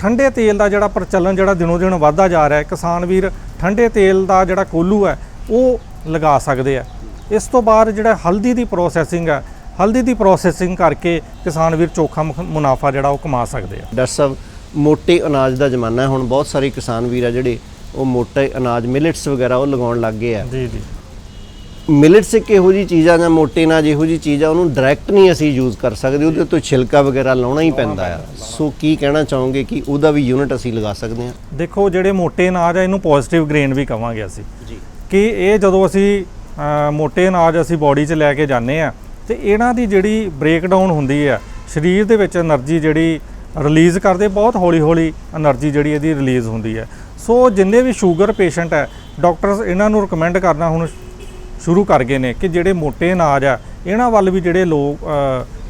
ਠੰਡੇ ਤੇਲ ਦਾ ਜਿਹੜਾ ਪ੍ਰਚਲਨ ਜਿਹੜਾ ਦਿਨੋ ਦਿਨ ਵੱਧਦਾ ਜਾ ਰਿਹਾ ਹੈ। ਕਿਸਾਨ ਵੀਰ, ਠੰਡੇ ਤੇਲ ਦਾ ਜਿਹੜਾ ਕੋਲੂ ਹੈ ਉਹ ਲਗਾ ਸਕਦੇ ਆ। ਇਸ ਤੋਂ ਬਾਅਦ ਜਿਹੜਾ ਹਲਦੀ ਦੀ ਪ੍ਰੋਸੈਸਿੰਗ ਆ ਹਲਦੀ ਦੀ ਪ੍ਰੋਸੈਸਿੰਗ ਕਰਕੇ ਕਿਸਾਨ ਵੀਰ ਚੋਖਾ ਮੁਨਾਫਾ ਜਿਹੜਾ ਉਹ ਕਮਾ ਸਕਦੇ ਆ। ਡਾਕਟਰ ਸਾਹਿਬ ਮੋਟੇ ਅਨਾਜ ਦਾ ਜ਼ਮਾਨਾ ਹੁਣ ਬਹੁਤ ਸਾਰੇ ਕਿਸਾਨ ਵੀਰ ਆ ਜਿਹੜੇ ਉਹ ਮੋਟੇ ਅਨਾਜ ਮਿਲਟਸ ਵਗੈਰਾ ਉਹ ਲਗਾਉਣ ਲੱਗ ਗਏ ਆ। ਜੀ ਜੀ। ਮਿਲਟਸ ਇੱਕ ਇਹੋ ਜੀ ਚੀਜ਼ ਆ ਜਾਂ ਮੋਟੇ ਨਾਲ ਜਿਹੋ ਜੀ ਚੀਜ਼ ਆ ਉਹਨੂੰ ਡਾਇਰੈਕਟ ਨਹੀਂ ਅਸੀਂ ਯੂਜ਼ ਕਰ ਸਕਦੇ ਉਹਦੇ ਤੋਂ ਛਿਲਕਾ ਵਗੈਰਾ ਲਾਉਣਾ ਹੀ ਪੈਂਦਾ ਆ। ਸੋ ਕੀ ਕਹਿਣਾ ਚਾਹੋਗੇ ਕਿ ਉਹਦਾ ਵੀ ਯੂਨਿਟ ਅਸੀਂ ਲਗਾ ਸਕਦੇ ਹਾਂ ਦੇਖੋ ਜਿਹੜੇ ਮੋਟੇ ਅਨਾਜ ਆ ਇਹਨੂੰ ਪੋਜ਼ਿਟਿਵ ਗ੍ਰੇਨ ਵੀ ਕਹਾਂਗੇ ਅਸੀਂ। ਕਿ ਇਹ ਜਦੋਂ ਅਸੀਂ ਮੋਟੇ ਅਨਾਜ ਅਸੀਂ ਬਾਡੀ 'ਚ ਲੈ ਕੇ ਜਾਂਦੇ ਆ ਤੇ ਇਹਨਾਂ ਦੀ ਜਿਹੜੀ ਬ੍ਰੇਕਡਾਊਨ ਹੁੰਦੀ ਹੈ, ਸਰੀਰ ਦੇ ਵਿੱਚ એનર્ਜੀ ਜਿਹੜੀ ਰਿਲੀਜ਼ ਕਰਦੇ, ਬਹੁਤ ਹੌਲੀ-ਹੌਲੀ એનર્ਜੀ ਜਿਹੜੀ ਇਹਦੀ ਰਿਲੀਜ਼ ਹੁੰਦੀ ਹੈ। ਸੋ ਜਿੰਨੇ ਵੀ ਸ਼ੂਗਰ ਪੇਸ਼ੈਂਟ ਹੈ ਡਾਕਟਰਸ ਇਹਨਾਂ ਨੂੰ ਰეკਮੈਂਡ ਕਰਨਾ ਹੁਣ ਸ਼ੁਰੂ ਕਰ ਗਏ ਨੇ ਕਿ ਜਿਹੜੇ ਮੋਟੇ ਅਨਾਜ ਆ, ਇਹਨਾਂ ਵੱਲ ਵੀ ਜਿਹੜੇ ਲੋਕ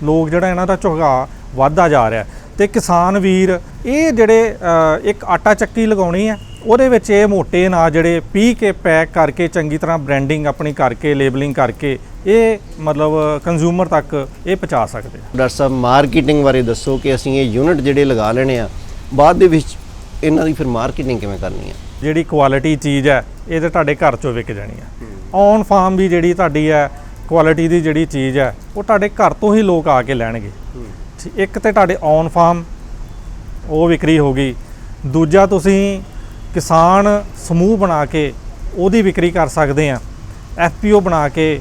ਲੋਕ ਜਿਹੜਾ ਇਹਨਾਂ ਦਾ ਝੁਕਾਅ ਵੱਧਦਾ ਜਾ ਰਿਹਾ। ਤੇ ਕਿਸਾਨ ਵੀਰ ਇਹ ਜਿਹੜੇ ਇੱਕ ਆਟਾ ਚੱਕੀ ਲਗਾਉਣੀ ਹੈ ਉਹਦੇ ਵਿੱਚ ਇਹ ਮੋٹے ਅਨਾਜ ਜਿਹੜੇ ਪੀ ਕੇ ਪੈਕ ਕਰਕੇ ਚੰਗੀ ਤਰ੍ਹਾਂ ਬ੍ਰਾਂਡਿੰਗ ਆਪਣੀ ਕਰਕੇ ਲੇਬਲਿੰਗ ਕਰਕੇ ਇਹ ਮਤਲਬ ਕੰਜ਼ਿਊਮਰ ਤੱਕ ਇਹ ਪਹੁੰਚਾ ਸਕਦੇ ਆ। ਡਾਕਟਰ ਸਾਹਿਬ ਮਾਰਕੀਟਿੰਗ ਬਾਰੇ ਦੱਸੋ ਕਿ ਅਸੀਂ ਇਹ ਯੂਨਿਟ ਜਿਹੜੇ ਲਗਾ ਲੈਣੇ ਆ ਬਾਅਦ ਦੇ ਵਿੱਚ ਇਹਨਾਂ ਦੀ ਫਿਰ ਮਾਰਕੀਟਿੰਗ ਕਿਵੇਂ ਕਰਨੀ ਆ? ਜਿਹੜੀ ਕੁਆਲਿਟੀ ਚੀਜ਼ ਹੈ ਇਹ ਤੇ ਤੁਹਾਡੇ ਘਰ ਚੋਂ ਵਿਕ ਜਾਣੀ ਹੈ ਔਨ ਫਾਰਮ ਵੀ ਜਿਹੜੀ ਤੁਹਾਡੀ ਹੈ ਕੁਆਲਿਟੀ ਦੀ ਜਿਹੜੀ ਚੀਜ਼ ਹੈ ਉਹ ਤੁਹਾਡੇ ਘਰ ਤੋਂ ਹੀ ਲੋਕ ਆ ਕੇ ਲੈਣਗੇ। ਇੱਕ ਤੇ ਤੁਹਾਡੇ ਔਨ ਫਾਰਮ ਉਹ ਵਿਕਰੀ ਹੋ ਗਈ, ਦੂਜਾ ਤੁਸੀਂ ਕਿਸਾਨ ਸਮੂਹ ਬਣਾ ਕੇ ਉਹਦੀ ਵਿਕਰੀ ਕਰ ਸਕਦੇ ਆ ਐਫਪੀਓ ਬਣਾ ਕੇ,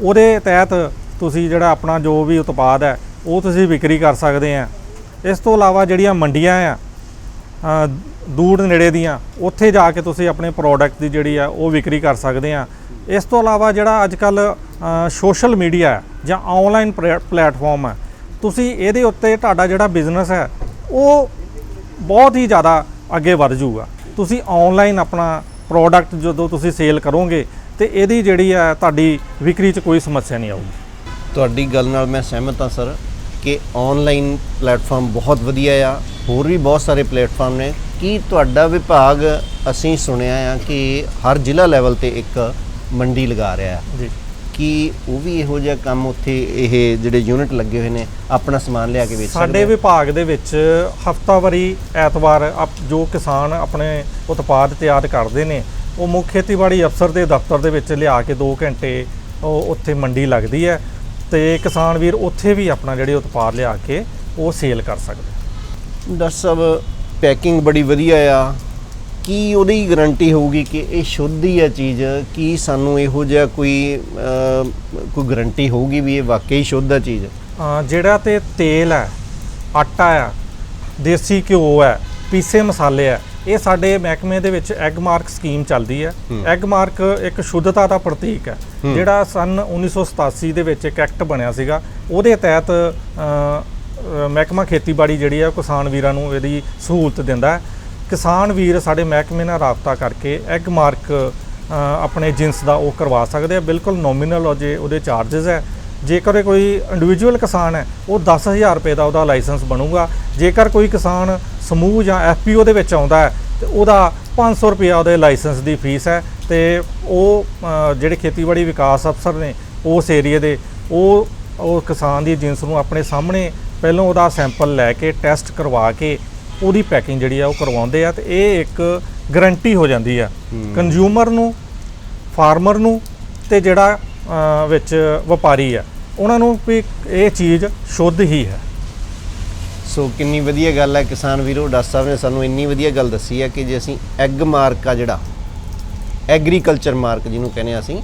ਉਹਦੇ ਤਹਿਤ ਤੁਸੀਂ ਜਿਹੜਾ ਆਪਣਾ ਜੋ ਵੀ ਉਤਪਾਦ ਹੈ, ਉਹ ਤੁਸੀਂ ਵਿਕਰੀ ਕਰ ਸਕਦੇ ਆ। ਇਸ ਤੋਂ ਇਲਾਵਾ ਜਿਹੜੀਆਂ ਮੰਡੀਆਂ ਆ ਦੂਰ ਨੇੜੇ ਦੀਆਂ, ਉੱਥੇ ਜਾ ਕੇ ਤੁਸੀਂ ਆਪਣੇ ਪ੍ਰੋਡਕਟ ਦੀ ਜਿਹੜੀ ਆ, ਉਹ ਵਿਕਰੀ ਕਰ ਸਕਦੇ ਆ। ਇਸ ਤੋਂ ਇਲਾਵਾ ਜਿਹੜਾ ਅੱਜ ਕੱਲ ਸੋਸ਼ਲ ਮੀਡੀਆ ਜਾਂ ਆਨਲਾਈਨ ਪਲੇਟਫਾਰਮ ਹੈ ਤੁਸੀਂ ਇਹਦੇ ਉੱਤੇ ਤੁਹਾਡਾ ਜਿਹੜਾ ਬਿਜ਼ਨਸ ਹੈ ਉਹ ਬਹੁਤ ਹੀ ਜ਼ਿਆਦਾ ਅੱਗੇ ਵੱਧ ਜਾਊਗਾ। ਤੁਸੀਂ ਆਨਲਾਈਨ ਆਪਣਾ ਪ੍ਰੋਡਕਟ ਜਦੋਂ ਤੁਸੀਂ ਸੇਲ ਕਰੋਗੇ ਤੇ ਇਹਦੀ ਜਿਹੜੀ ਹੈ ਤੁਹਾਡੀ ਵਿਕਰੀ 'ਚ ਕੋਈ ਸਮੱਸਿਆ ਨਹੀਂ ਆਊਗੀ। ਤੁਹਾਡੀ ਗੱਲ ਨਾਲ ਮੈਂ ਸਹਿਮਤ ਹਾਂ ਸਰ ਕਿ ਆਨਲਾਈਨ ਪਲੇਟਫਾਰਮ ਬਹੁਤ ਵਧੀਆ ਆ। ਹੋਰ ਵੀ ਬਹੁਤ ਸਾਰੇ ਪਲੇਟਫਾਰਮ ਨੇ। ਕੀ ਤੁਹਾਡਾ ਵਿਭਾਗ ਅਸੀਂ ਸੁਣਿਆ ਆ ਕਿ ਹਰ ਜ਼ਿਲ੍ਹਾ ਲੈਵਲ ਤੇ ਇੱਕ ਮੰਡੀ ਲਗਾ ਰਿਹਾ ਆ ਜੀ। ਕੀ ਉਹ ਵੀ ਇਹੋ ਜਿਹਾ ਕੰਮ ਉੱਥੇ ਇਹ ਜਿਹੜੇ ਯੂਨਿਟ ਲੱਗੇ ਹੋਏ ਨੇ ਆਪਣਾ ਸਮਾਨ ਲਿਆ ਕੇ ਵੇਚ ਸਕਦੇ ਸਾਡੇ? ਵਿਭਾਗ ਦੇ ਵਿੱਚ ਹਫਤਾਵਾਰੀ ਐਤਵਾਰ ਜੋ ਕਿਸਾਨ ਆਪਣੇ ਉਤਪਾਦ ਤਿਆਰ ਕਰਦੇ ਨੇ ਉਹ ਮੁੱਖ ਖੇਤੀਬਾੜੀ ਅਫਸਰ ਦੇ ਦਫ਼ਤਰ ਦੇ ਵਿੱਚ ਲਿਆ ਕੇ 2 ਘੰਟੇ ਉਹ ਉੱਥੇ ਮੰਡੀ ਲੱਗਦੀ ਹੈ ਤੇ ਕਿਸਾਨ ਵੀਰ ਉੱਥੇ ਵੀ ਆਪਣਾ ਜਿਹੜੇ ਉਤਪਾਦ ਲਿਆ ਕੇ ਉਹ ਸੇਲ ਕਰ ਸਕਦੇ ਡਾਕਟਰ ਸਾਹਿਬ ਪੈਕਿੰਗ ਬੜੀ ਵਧੀਆ ਆ ਕੀ ਉਹਦੀ ਗਾਰੰਟੀ ਹੋਊਗੀ ਕਿ ਇਹ ਸ਼ੁੱਧ ਹੀ ਆ ਚੀਜ਼? ਕੀ ਸਾਨੂੰ ਇਹੋ ਜਿਹਾ ਕੋਈ ਕੋਈ ਗਾਰੰਟੀ ਹੋਊਗੀ ਵੀ ਇਹ ਵਾਕਈ ਸ਼ੁੱਧ ਆ ਚੀਜ਼? ਜਿਹੜਾ ਤੇ ਤੇਲ ਹੈ ਆਟਾ ਆ ਦੇਸੀ ਘਿਓ ਹੈ ਪੀਸੇ ਮਸਾਲੇ ਹੈ ਇਹ ਸਾਡੇ ਮਹਿਕਮੇ ਦੇ ਵਿੱਚ ਐਗ ਮਾਰਕ ਸਕੀਮ ਚੱਲਦੀ ਹੈ। ਐਗ ਮਾਰਕ ਇੱਕ ਸ਼ੁੱਧਤਾ ਦਾ ਪ੍ਰਤੀਕ ਹੈ। ਜਿਹੜਾ ਸਨ 1987 ਦੇ ਵਿੱਚ ਇੱਕ ਐਕਟ ਬਣਿਆ ਸੀਗਾ ਉਹਦੇ ਤਹਿਤ ਮਹਿਕਮਾ ਖੇਤੀਬਾੜੀ ਜਿਹੜੀ ਹੈ ਕਿਸਾਨ ਵੀਰਾਂ ਨੂੰ ਇਹਦੀ ਸਹੂਲਤ ਦਿੰਦਾ ਹੈ। ਕਿਸਾਨ ਵੀਰ ਸਾਡੇ ਮਹਿਕਮੇ ਨਾਲ ਰਾਬਤਾ ਕਰਕੇ ਐਗ ਮਾਰਕ ਆਪਣੇ ਜਿੰਸ ਦਾ ਉਹ ਕਰਵਾ ਸਕਦੇ ਆ। ਬਿਲਕੁਲ ਨੋਮੀਨਲ ਹੋ ਜੇ ਉਹਦੇ ਚਾਰजेस ਹੈ। ਜੇਕਰ ਕੋਈ ਇੰਡੀਵਿਜੂਅਲ ਕਿਸਾਨ ਹੈ, ਉਹ 10000 ਰੁਪਏ ਦਾ ਉਹਦਾ ਲਾਇਸੈਂਸ ਬਣੂਗਾ। ਜੇਕਰ ਕੋਈ ਕਿਸਾਨ ਸਮੂਹ ਜਾਂ ਐਫਪੀਓ ਦੇ ਵਿੱਚ ਆਉਂਦਾ ਹੈ, ਤੇ ਉਹਦਾ 500 ਰੁਪਏ ਉਹਦੇ ਲਾਇਸੈਂਸ ਦੀ ਫੀਸ ਹੈ। ਤੇ ਉਹ ਜਿਹੜੇ ਖੇਤੀਬਾੜੀ ਵਿਕਾਸ ਅਫਸਰ ਨੇ ਉਸ ਏਰੀਏ ਦੇ, ਉਹ ਉਹ ਕਿਸਾਨ ਦੀ ਜਿੰਸ ਨੂੰ ਆਪਣੇ ਸਾਹਮਣੇ ਪਹਿਲਾਂ ਉਹਦਾ ਸੈਂਪਲ ਲੈ ਕੇ ਟੈਸਟ ਕਰਵਾ ਕੇ ਉਹਦੀ ਪੈਕਿੰਗ ਜਿਹੜੀ ਆ ਉਹ ਕਰਵਾਉਂਦੇ ਆ ਤੇ ਇਹ ਇੱਕ ਗਾਰੰਟੀ ਹੋ ਜਾਂਦੀ ਆ। ਕੰਜ਼ਿਊਮਰ ਨੂੰ ਫਾਰਮਰ ਨੂੰ ਤੇ ਜਿਹੜਾ ਵਿੱਚ ਵਪਾਰੀ ਆ। ਉਹਨਾਂ ਨੂੰ ਵੀ ਇਹ ਚੀਜ਼ ਸ਼ੁੱਧ ਹੀ ਹੈ। ਸੋ ਕਿੰਨੀ ਵਧੀਆ ਗੱਲ ਹੈ ਕਿਸਾਨ ਵੀਰੋ ਡਾਕਟਰ ਸਾਹਿਬ ਨੇ ਸਾਨੂੰ ਇੰਨੀ ਵਧੀਆ ਗੱਲ ਦੱਸੀ ਹੈ ਕਿ ਜੇ ਅਸੀਂ ਐਗ ਮਾਰਕ ਆ ਜਿਹੜਾ ਐਗਰੀਕਲਚਰ ਮਾਰਕ ਜਿਹਨੂੰ ਕਹਿੰਦੇ ਆ ਅਸੀਂ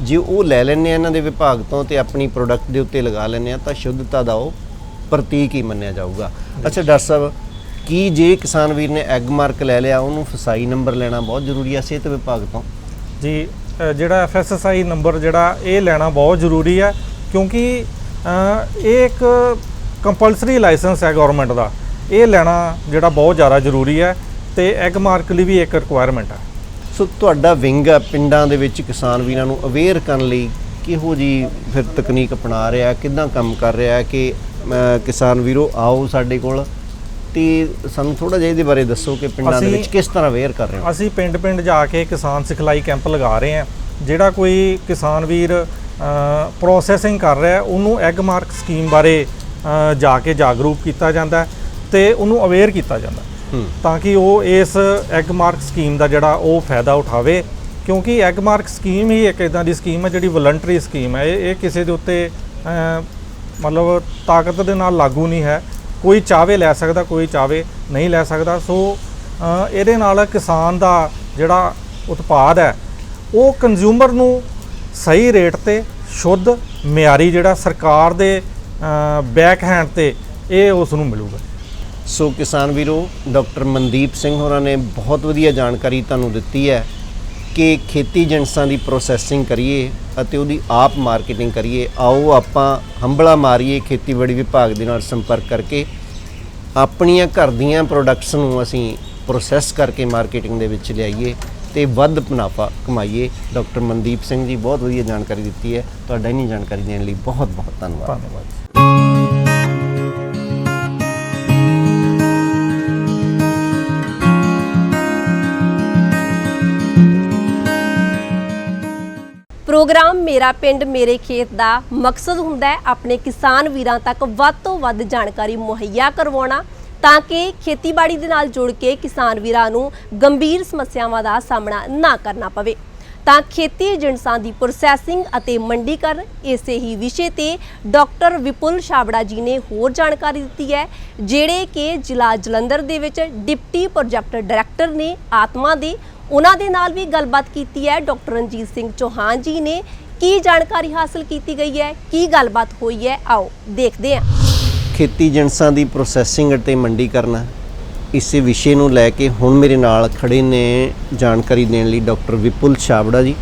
ਜੇ ਉਹ ਲੈ ਲੈਂਦੇ ਆ ਇਹਨਾਂ ਦੇ ਵਿਭਾਗ ਤੋਂ ਤੇ ਆਪਣੀ ਪ੍ਰੋਡਕਟ ਦੇ ਉੱਤੇ ਲਗਾ ਲੈਂਦੇ ਆ ਤਾਂ ਸ਼ੁੱਧਤਾ ਦਾ ਉਹ ਪ੍ਰਤੀਕ ਹੀ ਮੰਨਿਆ ਜਾਊਗਾ। ਅੱਛਾ ਡਾਕਟਰ ਸਾਹਿਬ ਕੀ ਜੇ ਕਿਸਾਨ ਵੀਰ ਨੇ ਐਗ ਮਾਰਕ ਲੈ ਲਿਆ ਉਹਨੂੰ ਫਸਾਈ ਨੰਬਰ ਲੈਣਾ ਬਹੁਤ ਜ਼ਰੂਰੀ ਹੈ ਸਿਹਤ ਵਿਭਾਗ ਤੋਂ। ਜੀ ਜਿਹੜਾ ਐਫਐਸਐਸਆਈ ਨੰਬਰ ਜਿਹੜਾ ਇਹ ਲੈਣਾ ਬਹੁਤ ਜ਼ਰੂਰੀ ਹੈ ਕਿਉਂਕਿ ਇਹ ਇੱਕ ਕੰਪਲਸਰੀ ਲਾਇਸੈਂਸ ਹੈ ਗਵਰਨਮੈਂਟ ਦਾ। ਇਹ ਲੈਣਾ ਜਿਹੜਾ ਬਹੁਤ ਜ਼ਿਆਦਾ ਜ਼ਰੂਰੀ ਹੈ ਤੇ ਐਗ ਮਾਰਕ ਲਈ ਵੀ ਇੱਕ ਰਿਕੁਆਇਰਮੈਂਟ ਹੈ ਸੋ ਤੁਹਾਡਾ ਵਿੰਗ ਆ ਪਿੰਡਾਂ ਦੇ ਵਿੱਚ ਕਿਸਾਨ ਵੀਰਾਂ ਨੂੰ ਅਵੇਅਰ ਕਰਨ ਲਈ ਕਿਹੋ ਜੀ ਫਿਰ ਤਕਨੀਕ ਅਪਣਾ ਰਿਹਾ ਕਿਦਾਂ ਕੰਮ ਕਰ ਰਿਹਾ ਹੈ ਕਿ ਕਿਸਾਨ ਵੀਰੋ ਆਓ ਸਾਡੇ ਕੋਲ। ਤੇ ਸਾਨੂੰ ਥੋੜਾ ਜਿਹਾ ਇਹਦੇ ਬਾਰੇ ਦੱਸੋ ਕਿ ਪਿੰਡਾਂ ਦੇ ਵਿੱਚ ਕਿਸ ਤਰ੍ਹਾਂ ਅਵੇਅਰ ਕਰ ਰਹੇ ਹੋ? ਅਸੀਂ ਪਿੰਡ-ਪਿੰਡ ਜਾ ਕੇ ਕਿਸਾਨ ਸਿਖਲਾਈ ਕੈਂਪ ਲਗਾ ਰਹੇ ਹਾਂ। ਜਿਹੜਾ ਕੋਈ ਕਿਸਾਨ ਵੀਰ ਪ੍ਰੋਸੈਸਿੰਗ ਕਰ ਰਿਹਾ ਉਹਨੂੰ ਐਗ ਮਾਰਕ ਸਕੀਮ ਬਾਰੇ ਜਾ ਕੇ ਜਾਗਰੂਕ ਕੀਤਾ ਜਾਂਦਾ ਤੇ ਉਹਨੂੰ ਅਵੇਅਰ ਕੀਤਾ ਜਾਂਦਾ ਤਾਂ ਕਿ ਉਹ ਇਸ ਐਗ ਮਾਰਕ ਸਕੀਮ ਦਾ ਜਿਹੜਾ ਉਹ ਫਾਇਦਾ ਉਠਾਵੇ। ਕਿਉਂਕਿ ਐਗ ਮਾਰਕ ਸਕੀਮ ਹੀ ਇੱਕ ਇਦਾਂ ਦੀ ਸਕੀਮ ਹੈ ਜਿਹੜੀ ਵਲੰਟਰੀ ਸਕੀਮ ਹੈ। ਇਹ ਕਿਸੇ ਦੇ ਉੱਤੇ ਮਤਲਬ ਤਾਕਤ ਦੇ ਨਾਲ ਲਾਗੂ ਨਹੀਂ ਹੈ। ਕੋਈ ਚਾਵੇ ਲੈ ਸਕਦਾ, ਕੋਈ ਚਾਵੇ ਨਹੀਂ ਲੈ ਸਕਦਾ। ਸੋ ਇਹਦੇ ਨਾਲ ਕਿਸਾਨ ਦਾ ਜਿਹੜਾ ਉਤਪਾਦ ਹੈ, ਉਹ ਕੰਜ਼ਿਊਮਰ ਨੂੰ ਸਹੀ ਰੇਟ ਤੇ ਸ਼ੁੱਧ ਮਿਆਰੀ ਜਿਹੜਾ ਸਰਕਾਰ ਦੇ ਬੈਕ ਹੈਂਡ ਤੇ ਇਹ ਉਸ ਨੂੰ ਮਿਲੂਗਾ। ਸੋ ਕਿਸਾਨ ਵੀਰੋ, ਡਾਕਟਰ ਮਨਦੀਪ ਸਿੰਘ ਹੋਰਾਂ ਨੇ ਬਹੁਤ ਵਧੀਆ ਜਾਣਕਾਰੀ ਤੁਹਾਨੂੰ ਦਿੱਤੀ ਹੈ ਕਿ ਖੇਤੀ ਜਿਣਸਾਂ ਦੀ ਪ੍ਰੋਸੈਸਿੰਗ ਕਰੀਏ ਅਤੇ ਉਹਦੀ ਆਪ ਮਾਰਕੀਟਿੰਗ ਕਰੀਏ। ਆਓ ਆਪਾਂ ਹੰਬਲਾ ਮਾਰੀਏ, ਖੇਤੀਬਾੜੀ ਵਿਭਾਗ ਦੇ ਨਾਲ ਸੰਪਰਕ ਕਰਕੇ ਆਪਣੀਆਂ ਘਰ ਦੀਆਂ ਪ੍ਰੋਡਕਟਸ ਨੂੰ ਅਸੀਂ ਪ੍ਰੋਸੈਸ ਕਰਕੇ ਮਾਰਕੀਟਿੰਗ ਦੇ ਵਿੱਚ ਲਿਆਈਏ ਤੇ ਵੱਧ ਮੁਨਾਫਾ ਕਮਾਈਏ। ਡਾਕਟਰ ਮਨਦੀਪ ਸਿੰਘ ਜੀ, ਬਹੁਤ ਵਧੀਆ ਜਾਣਕਾਰੀ ਦਿੱਤੀ ਹੈ। ਤੁਹਾਡਾ ਇੰਨੀ ਜਾਣਕਾਰੀ ਦੇਣ ਲਈ ਬਹੁਤ ਬਹੁਤ ਧੰਨਵਾਦ। ਧੰਨਵਾਦ। ਪ੍ਰੋਗਰਾਮ ਮੇਰਾ ਪਿੰਡ, ਮੇਰੇ ਖੇਤ ਦਾ ਮਕਸਦ ਹੁੰਦਾ ਹੈ ਆਪਣੇ ਕਿਸਾਨ ਵੀਰਾਂ ਤੱਕ ਵੱਧ ਤੋਂ ਵੱਧ ਜਾਣਕਾਰੀ ਮੁਹੱਈਆ ਕਰਵਾਉਣਾ ਤਾਂ ਕਿ ਖੇਤੀਬਾੜੀ ਦੇ ਨਾਲ ਜੁੜ ਕੇ ਕਿਸਾਨ ਵੀਰਾਂ ਨੂੰ ਗੰਭੀਰ ਸਮੱਸਿਆਵਾਂ ਦਾ ਸਾਹਮਣਾ ਨਾ ਕਰਨਾ ਪਵੇ। ਤਾਂ ਖੇਤੀ ਏਜੰਟਾਂ ਦੀ ਪ੍ਰੋਸੈਸਿੰਗ ਅਤੇ ਮੰਡੀਕਰਨ ਇਸੇ ਹੀ ਵਿਸ਼ੇ ਤੇ ਡਾਕਟਰ ਵਿਪੁਲ ਛਾਬੜਾ ਜੀ ਨੇ ਹੋਰ ਜਾਣਕਾਰੀ ਦਿੱਤੀ ਹੈ, ਜਿਹੜੇ ਕਿ ਜ਼ਿਲ੍ਹਾ ਜਲੰਧਰ ਦੇ ਵਿੱਚ ਡਿਪਟੀ ਪ੍ਰੋਜੈਕਟ ਡਾਇਰੈਕਟਰ ਨੇ ਆਤਮਾ ਦੇ ਉਹਨਾਂ ਦੇ ਨਾਲ ਵੀ ਗੱਲਬਾਤ ਕੀਤੀ ਹੈ ਡਾਕਟਰ ਰਣਜੀਤ ਸਿੰਘ ਚੌਹਾਨ ਜੀ ਨੇ। ਕੀ ਜਾਣਕਾਰੀ ਹਾਸਲ ਕੀਤੀ ਗਈ ਹੈ? ਕੀ ਗੱਲਬਾਤ ਹੋਈ ਹੈ? ਆਓ, ਦੇਖਦੇ ਹਾਂ। ਖੇਤੀ ਜਿਣਸਾਂ ਦੀ ਪ੍ਰੋਸੈਸਿੰਗ ਅਤੇ ਮੰਡੀਕਰਨ ਇਸੇ ਵਿਸ਼ੇ ਨੂੰ ਲੈ ਕੇ ਹੁਣ ਮੇਰੇ ਨਾਲ ਖੜੇ ਨੇ ਜਾਣਕਾਰੀ ਦੇਣ ਲਈ ਡਾਕਟਰ ਵਿਪੁਲ ਛਾਬੜਾ ਜੀ,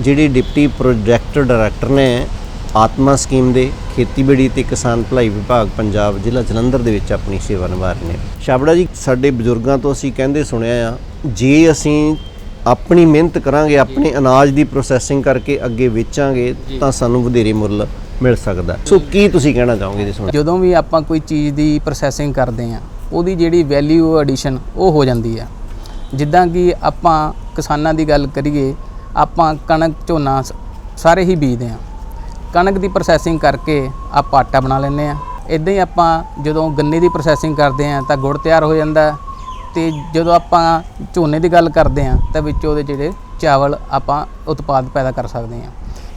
ਜਿਹੜੇ ਡਿਪਟੀ ਪ੍ਰੋਜੈਕਟ ਡਾਇਰੈਕਟਰ ਨੇ ਆਤਮਾ ਸਕੀਮ ਦੇ ਖੇਤੀਬਾੜੀ ਤੇ ਕਿਸਾਨ ਭਲਾਈ ਵਿਭਾਗ ਪੰਜਾਬ ਜ਼ਿਲ੍ਹਾ ਜਲੰਧਰ ਦੇ ਵਿੱਚ ਆਪਣੀ ਸੇਵਾ ਨਿਭਾ ਰਹੇ ਨੇ। ਛਾਬੜਾ ਜੀ ਸਾਡੇ ਬਜ਼ੁਰਗਾਂ ਤੋਂ ਅਸੀਂ ਕਹਿੰਦੇ ਸੁਣਿਆ ਆ ਜੇ ਅਸੀਂ ਆਪਣੀ ਮਿਹਨਤ ਕਰਾਂਗੇ ਆਪਣੇ ਅਨਾਜ ਦੀ ਪ੍ਰੋਸੈਸਿੰਗ ਕਰਕੇ ਅੱਗੇ ਵੇਚਾਂਗੇ ਤਾਂ ਸਾਨੂੰ ਵਧੇਰੇ ਮੁੱਲ ਮਿਲ ਸਕਦਾ। ਸੋ ਕੀ ਤੁਸੀਂ ਕਹਿਣਾ ਚਾਹੋਗੇ ਜੀ ਸੁਣ ਜਦੋਂ ਵੀ ਆਪਾਂ ਕੋਈ ਚੀਜ਼ ਦੀ ਪ੍ਰੋਸੈਸਿੰਗ ਕਰਦੇ ਆ ਉਹਦੀ ਜਿਹੜੀ ਵੈਲਿਊ ਐਡੀਸ਼ਨ ਉਹ ਹੋ ਜਾਂਦੀ ਆ। ਜਿੱਦਾਂ ਕਿ ਆਪਾਂ ਕਿਸਾਨਾਂ ਦੀ ਗੱਲ ਕਰੀਏ ਆਪਾਂ ਕਣਕ ਝੋਨਾ ਸਾਰੇ ਹੀ ਬੀਜਦੇ ਆ। ਕਣਕ ਦੀ ਪ੍ਰੋਸੈਸਿੰਗ ਕਰਕੇ ਆਪਾਂ ਆਟਾ ਬਣਾ ਲੈਂਦੇ ਆ ਇਦਾਂ ਹੀ ਆਪਾਂ ਜਦੋਂ ਗੰਨੇ ਦੀ ਪ੍ਰੋਸੈਸਿੰਗ ਕਰਦੇ ਆ ਤਾਂ ਗੁੜ ਤਿਆਰ ਹੋ ਜਾਂਦਾ ਹੈ ਤੇ ਜਦੋਂ ਆਪਾਂ ਝੋਨੇ ਦੀ ਗੱਲ ਕਰਦੇ ਆ ਤਾਂ ਵਿੱਚ ਉਹਦੇ ਜਿਹੜੇ ਚਾਵਲ ਆਪਾਂ ਉਤਪਾਦ ਪੈਦਾ ਕਰ ਸਕਦੇ ਆ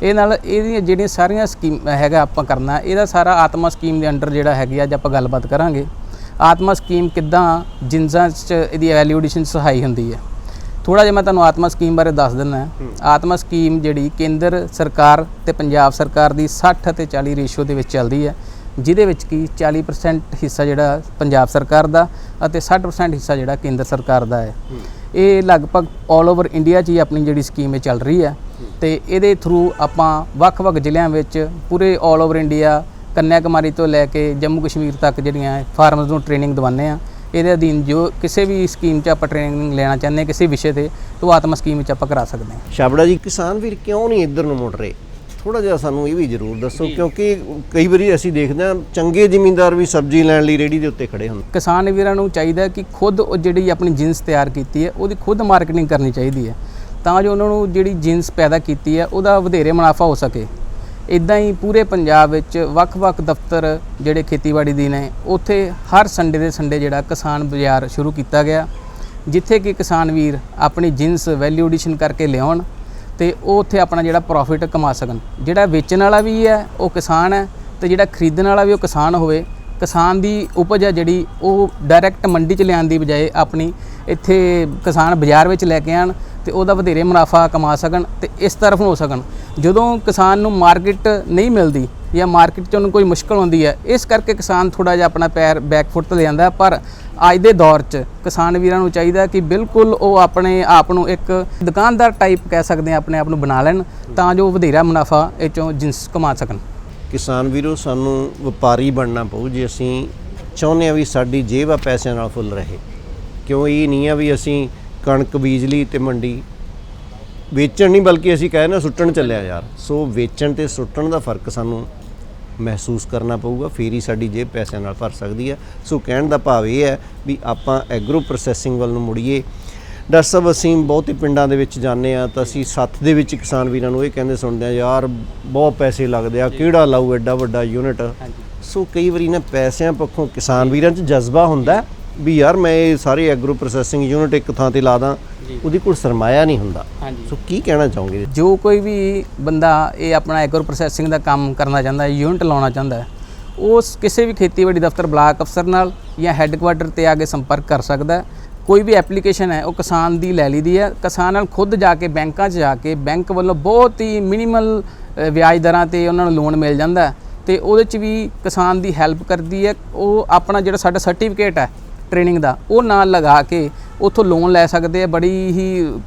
ਇਹ ਨਾਲ ਇਹਦੀਆਂ ਜਿਹੜੀਆਂ ਸਾਰੀਆਂ ਸਕੀਮ ਹੈਗਾ ਆਪਾਂ ਕਰਨਾ, ਇਹਦਾ ਸਾਰਾ ਆਤਮਾ ਸਕੀਮ ਦੇ ਅੰਡਰ ਜਿਹੜਾ ਹੈਗੀ ਅੱਜ ਆਪਾਂ ਗੱਲਬਾਤ ਕਰਾਂਗੇ। ਆਤਮਾ ਸਕੀਮ ਕਿੱਦਾਂ ਜਿੰਜਾਂ 'ਚ ਇਹਦੀ ਵੈਲਿਊਏਸ਼ਨ ਸਹਾਈ ਹੁੰਦੀ ਹੈ। ਥੋੜਾ ਜਿਹਾ ਮੈਂ ਤੁਹਾਨੂੰ ਆਤਮਾ ਸਕੀਮ ਬਾਰੇ ਦੱਸ ਦਿੰਦਾ ਆਤਮਾ ਸਕੀਮ ਜਿਹੜੀ ਕੇਂਦਰ ਸਰਕਾਰ ਤੇ ਪੰਜਾਬ ਸਰਕਾਰ ਦੀ 60 ਅਤੇ 40 ਰੇਸ਼ੋ ਦੇ ਵਿੱਚ ਚੱਲਦੀ ਹੈ ਜਿਹਦੇ ਵਿੱਚ ਕੀ 40% ਹਿੱਸਾ ਜਿਹੜਾ ਪੰਜਾਬ ਸਰਕਾਰ ਦਾ ਅਤੇ 60% ਹਿੱਸਾ ਜਿਹੜਾ ਕੇਂਦਰ ਸਰਕਾਰ ਦਾ ਹੈ। ਇਹ ਲਗਭਗ 올 ਓਵਰ ਇੰਡੀਆ 'ਚ ਹੀ ਆਪਣੀ ਜਿਹੜੀ ਸਕੀਮ ਇਹ ਚੱਲ ਰਹੀ ਹੈ ਤੇ ਇਹਦੇ ਥਰੂ ਆਪਾਂ ਵੱਖ-ਵੱਖ ਜ਼ਿਲ੍ਹਿਆਂ ਵਿੱਚ ਪੂਰੇ 올 ਓਵਰ ਇੰਡੀਆ ਕੰਨਿਆ ਕੁਮਾਰੀ ਤੋਂ ਲੈ ਕੇ ਜੰਮੂ ਕਸ਼ਮੀਰ ਤੱਕ ਜਿਹੜੀਆਂ ਫਾਰਮਰਸ ਨੂੰ ਟ੍ਰੇਨਿੰਗ ਦਿਵਾਉਂਦੇ ਆ ਇਹਦੇ ਅਧੀਨ ਜੋ ਕਿਸੇ ਵੀ ਸਕੀਮ 'ਚ ਆਪਾਂ ਟ੍ਰੇਨਿੰਗ ਲੈਣਾ ਚਾਹੁੰਦੇ ਹਾਂ ਕਿਸੇ ਵਿਸ਼ੇ ਤੇ ਤਾਂ ਆਤਮਾ ਸਕੀਮ ਵਿੱਚ ਆਪਾਂ ਕਰਾ ਸਕਦੇ ਹਾਂ। ਛਾਬੜਾ ਜੀ ਕਿਸਾਨ ਵੀਰ ਕਿਉਂ ਨਹੀਂ ਇੱਧਰ ਨੂੰ ਮੁੜ ਰਹੇ? ਥੋੜਾ ਜਿਹਾ ਸਾਨੂੰ ਇਹ ਵੀ ਜ਼ਰੂਰ ਦੱਸੋ ਕਿਉਂਕਿ ਕਈ ਵਾਰੀ ਅਸੀਂ ਦੇਖਦੇ ਹਾਂ ਚੰਗੇ ਜ਼ਿਮੀਂਦਾਰ ਵੀ ਸਬਜ਼ੀ ਲੈਣ ਲਈ ਰੇੜੀ ਦੇ ਉੱਤੇ ਖੜੇ ਹੁੰਦੇ ਕਿਸਾਨ ਵੀਰਾਂ ਨੂੰ ਚਾਹੀਦਾ ਕਿ ਖੁਦ ਉਹ ਜਿਹੜੀ ਆਪਣੀ ਜਿੰਸ ਤਿਆਰ ਕੀਤੀ ਹੈ ਉਹਦੀ ਖੁਦ ਮਾਰਕੀਟਿੰਗ ਕਰਨੀ ਚਾਹੀਦੀ ਹੈ ਤਾਂ ਜੋ ਉਹਨਾਂ ਨੂੰ ਜਿਹੜੀ ਜਿੰਸ ਪੈਦਾ ਕੀਤੀ ਹੈ ਉਹਦਾ ਵਧੇਰੇ ਮੁਨਾਫਾ ਹੋ ਸਕੇ। ਇਦਾਂ ਹੀ ਪੂਰੇ ਪੰਜਾਬ ਵਿੱਚ ਵੱਖ-ਵੱਖ ਦਫ਼ਤਰ ਜਿਹੜੇ ਖੇਤੀਬਾੜੀ ਦੇ ਨੇ, ਉੱਥੇ ਹਰ ਸੰਡੇ ਦੇ ਸੰਡੇ ਜਿਹੜਾ ਕਿਸਾਨ ਬਾਜ਼ਾਰ ਸ਼ੁਰੂ ਕੀਤਾ ਗਿਆ, ਜਿੱਥੇ ਕਿ ਕਿਸਾਨ ਵੀਰ ਆਪਣੀ ਜਿੰਸ ਵੈਲਿਊ ਐਡੀਸ਼ਨ ਕਰਕੇ ਲਿਆਉਣ ਤੇ ਉਹ ਉੱਥੇ ਆਪਣਾ ਜਿਹੜਾ ਪ੍ਰੋਫਿਟ ਕਮਾ ਸਕਣ। ਜਿਹੜਾ ਵੇਚਣ ਵਾਲਾ ਵੀ ਹੈ, ਉਹ ਕਿਸਾਨ ਹੈ ਤੇ ਜਿਹੜਾ ਖਰੀਦਣ ਵਾਲਾ ਵੀ ਉਹ ਕਿਸਾਨ ਹੋਵੇ, ਕਿਸਾਨ ਦੀ ਉਪਜ ਹੈ ਜਿਹੜੀ, ਉਹ ਡਾਇਰੈਕਟ ਮੰਡੀ 'ਚ ਲਿਆਉਣ ਦੀ ਬਜਾਏ ਆਪਣੀ ਇੱਥੇ ਕਿਸਾਨ ਬਾਜ਼ਾਰ ਵਿੱਚ ਲੈ ਕੇ ਆਣ ਤੇ ਉਹਦਾ ਵਧੇਰੇ ਮੁਨਾਫਾ ਕਮਾ ਸਕਣ ਤੇ ਇਸ ਤਰਫ ਹੋ ਸਕਣ। ਜਦੋਂ ਕਿਸਾਨ ਨੂੰ ਮਾਰਕੀਟ ਨਹੀਂ ਮਿਲਦੀ ਜਾਂ ਮਾਰਕੀਟ 'ਚ ਉਹਨੂੰ ਕੋਈ ਮੁਸ਼ਕਲ ਆਉਂਦੀ ਹੈ, ਇਸ ਕਰਕੇ ਕਿਸਾਨ ਥੋੜਾ ਜਿਹਾ ਆਪਣਾ ਪੈਰ ਬੈਕ ਫੁੱਟ ਤੇ ਲਿਆਂਦਾ ਪਰ ਅੱਜ ਦੇ ਦੌਰ 'ਚ ਕਿਸਾਨ ਵੀਰਾਂ ਨੂੰ ਚਾਹੀਦਾ ਕਿ ਬਿਲਕੁਲ ਉਹ ਆਪਣੇ ਆਪ ਨੂੰ ਇੱਕ ਦੁਕਾਨਦਾਰ ਟਾਈਪ ਕਹਿ ਸਕਦੇ ਆ ਆਪਣੇ ਆਪ ਨੂੰ ਬਣਾ ਲੈਣ ਤਾਂ ਜੋ ਵਧੇਰਾ ਮੁਨਾਫਾ ਇਹ 'ਚੋਂ ਜਿੰਸ ਕਮਾ ਸਕਣ। ਕਿਸਾਨ ਵੀਰੋ, ਸਾਨੂੰ ਵਪਾਰੀ ਬਣਨਾ ਪਊ ਜੇ ਅਸੀਂ ਚਾਹੁੰਦੇ ਆ ਵੀ ਸਾਡੀ ਜੇਬ ਆ ਪੈਸਿਆਂ ਨਾਲ ਫੁੱਲ ਰਹੇ। ਕਿਉਂ? ਇਹ ਨਹੀਂ ਆ ਵੀ ਅਸੀਂ ਕਣਕ ਬੀਜ ਲਈ ਤੇ ਮੰਡੀ। ਵੇਚਣ ਨਹੀਂ ਬਲਕਿ ਅਸੀਂ ਕਹਿੰਦੇ ਨਾ ਸੁੱਟਣ ਚੱਲਿਆ ਯਾਰ। ਸੋ ਵੇਚਣ ਤੇ ਸੁੱਟਣ ਦਾ ਫ਼ਰਕ ਸਾਨੂੰ ਮਹਿਸੂਸ ਕਰਨਾ ਪਊਗਾ ਫੇਰ ਹੀ ਸਾਡੀ ਜੇਬ ਪੈਸਿਆਂ ਨਾਲ ਭਰ ਸਕਦੀ ਹੈ। ਸੋ ਕਹਿਣ ਦਾ ਭਾਵ ਇਹ ਹੈ ਵੀ ਆਪਾਂ ਐਗਰੋ ਪ੍ਰੋਸੈਸਿੰਗ ਵੱਲ ਨੂੰ ਮੁੜੀਏ। ਡਾਕਟਰ ਸਾਹਿਬ ਅਸੀਂ ਬਹੁਤੇ ਪਿੰਡਾਂ ਦੇ ਵਿੱਚ ਜਾਂਦੇ ਆ ਤਾਂ ਅਸੀਂ ਸੱਥ ਦੇ ਵਿੱਚ ਕਿਸਾਨ ਵੀਰਾਂ ਨੂੰ ਇਹ ਕਹਿੰਦੇ ਸੁਣਦੇ ਆ ਯਾਰ ਬਹੁਤ ਪੈਸੇ ਲੱਗਦੇ ਆ ਕਿਹੜਾ ਲਾਊ ਐਡਾ ਵੱਡਾ ਯੂਨਿਟ ਸੋ ਕਈ ਵਾਰੀ ਨਾ ਪੈਸਿਆਂ ਪੱਖੋਂ ਕਿਸਾਨ ਵੀਰਾਂ 'ਚ ਜਜ਼ਬਾ ਹੁੰਦਾ ਵੀ ਯਾਰ ਮੈਂ ਇਹ ਸਾਰੇ ਐਗਰੋ ਪ੍ਰੋਸੈਸਿੰਗ ਯੂਨਿਟ ਇੱਕ ਥਾਂ ਤੇ ਲਾ ਦਾਂ ਉਹਦੇ ਕੋਲ ਸਰਮਾਇਆ ਨਹੀਂ ਹੁੰਦਾ। ਸੋ ਕੀ ਕਹਿਣਾ ਚਾਹੋਗੇ? ਜੋ ਕੋਈ ਵੀ ਬੰਦਾ ਇਹ ਆਪਣਾ ਐਗਰੋ ਪ੍ਰੋਸੈਸਿੰਗ ਦਾ ਕੰਮ ਕਰਨਾ ਚਾਹੁੰਦਾ ਹੈ ਯੂਨਿਟ ਲਾਉਣਾ ਚਾਹੁੰਦਾ ਹੈ ਉਸ ਕਿਸੇ ਵੀ ਖੇਤੀਬਾੜੀ ਦਫ਼ਤਰ ਬਲਾਕ ਅਫਸਰ ਨਾਲ ਜਾਂ ਹੈੱਡਕੁਆਟਰ ਤੇ ਆ ਕੇ ਸੰਪਰਕ ਕਰ ਸਕਦਾ ਹੈ। ਕੋਈ ਵੀ ਐਪਲੀਕੇਸ਼ਨ ਹੈ ਉਹ ਕਿਸਾਨ ਦੀ ਲੈ ਲਈਦੀ ਹੈ। ਕਿਸਾਨ ਨਾਲ ਖੁਦ ਜਾ ਕੇ ਬੈਂਕਾਂ 'ਚ ਜਾ ਕੇ ਬੈਂਕ ਵੱਲੋਂ ਬਹੁਤ ਹੀ ਮਿਨੀਮਲ ਵਿਆਜ ਦਰਾਂ ਤੇ ਉਹਨਾਂ ਨੂੰ ਲੋਨ ਮਿਲ ਜਾਂਦਾ ਹੈ। ਤੇ ਉਹਦੇ 'ਚ ਵੀ ਕਿਸਾਨ ਦੀ ਹੈਲਪ ਕਰਦੀ ਹੈ। ਉਹ ਆਪਣਾ ਜਿਹੜਾ ਸਾਡਾ ਸਰਟੀਫਿਕੇਟ ਹੈ ਟ੍ਰੇਨਿੰਗ ਦਾ ਉਹ ਨਾਲ ਲਗਾ ਕੇ ਉਥੋਂ ਲੋਨ ਲੈ ਸਕਦੇ ਆ ਬੜੀ ਹੀ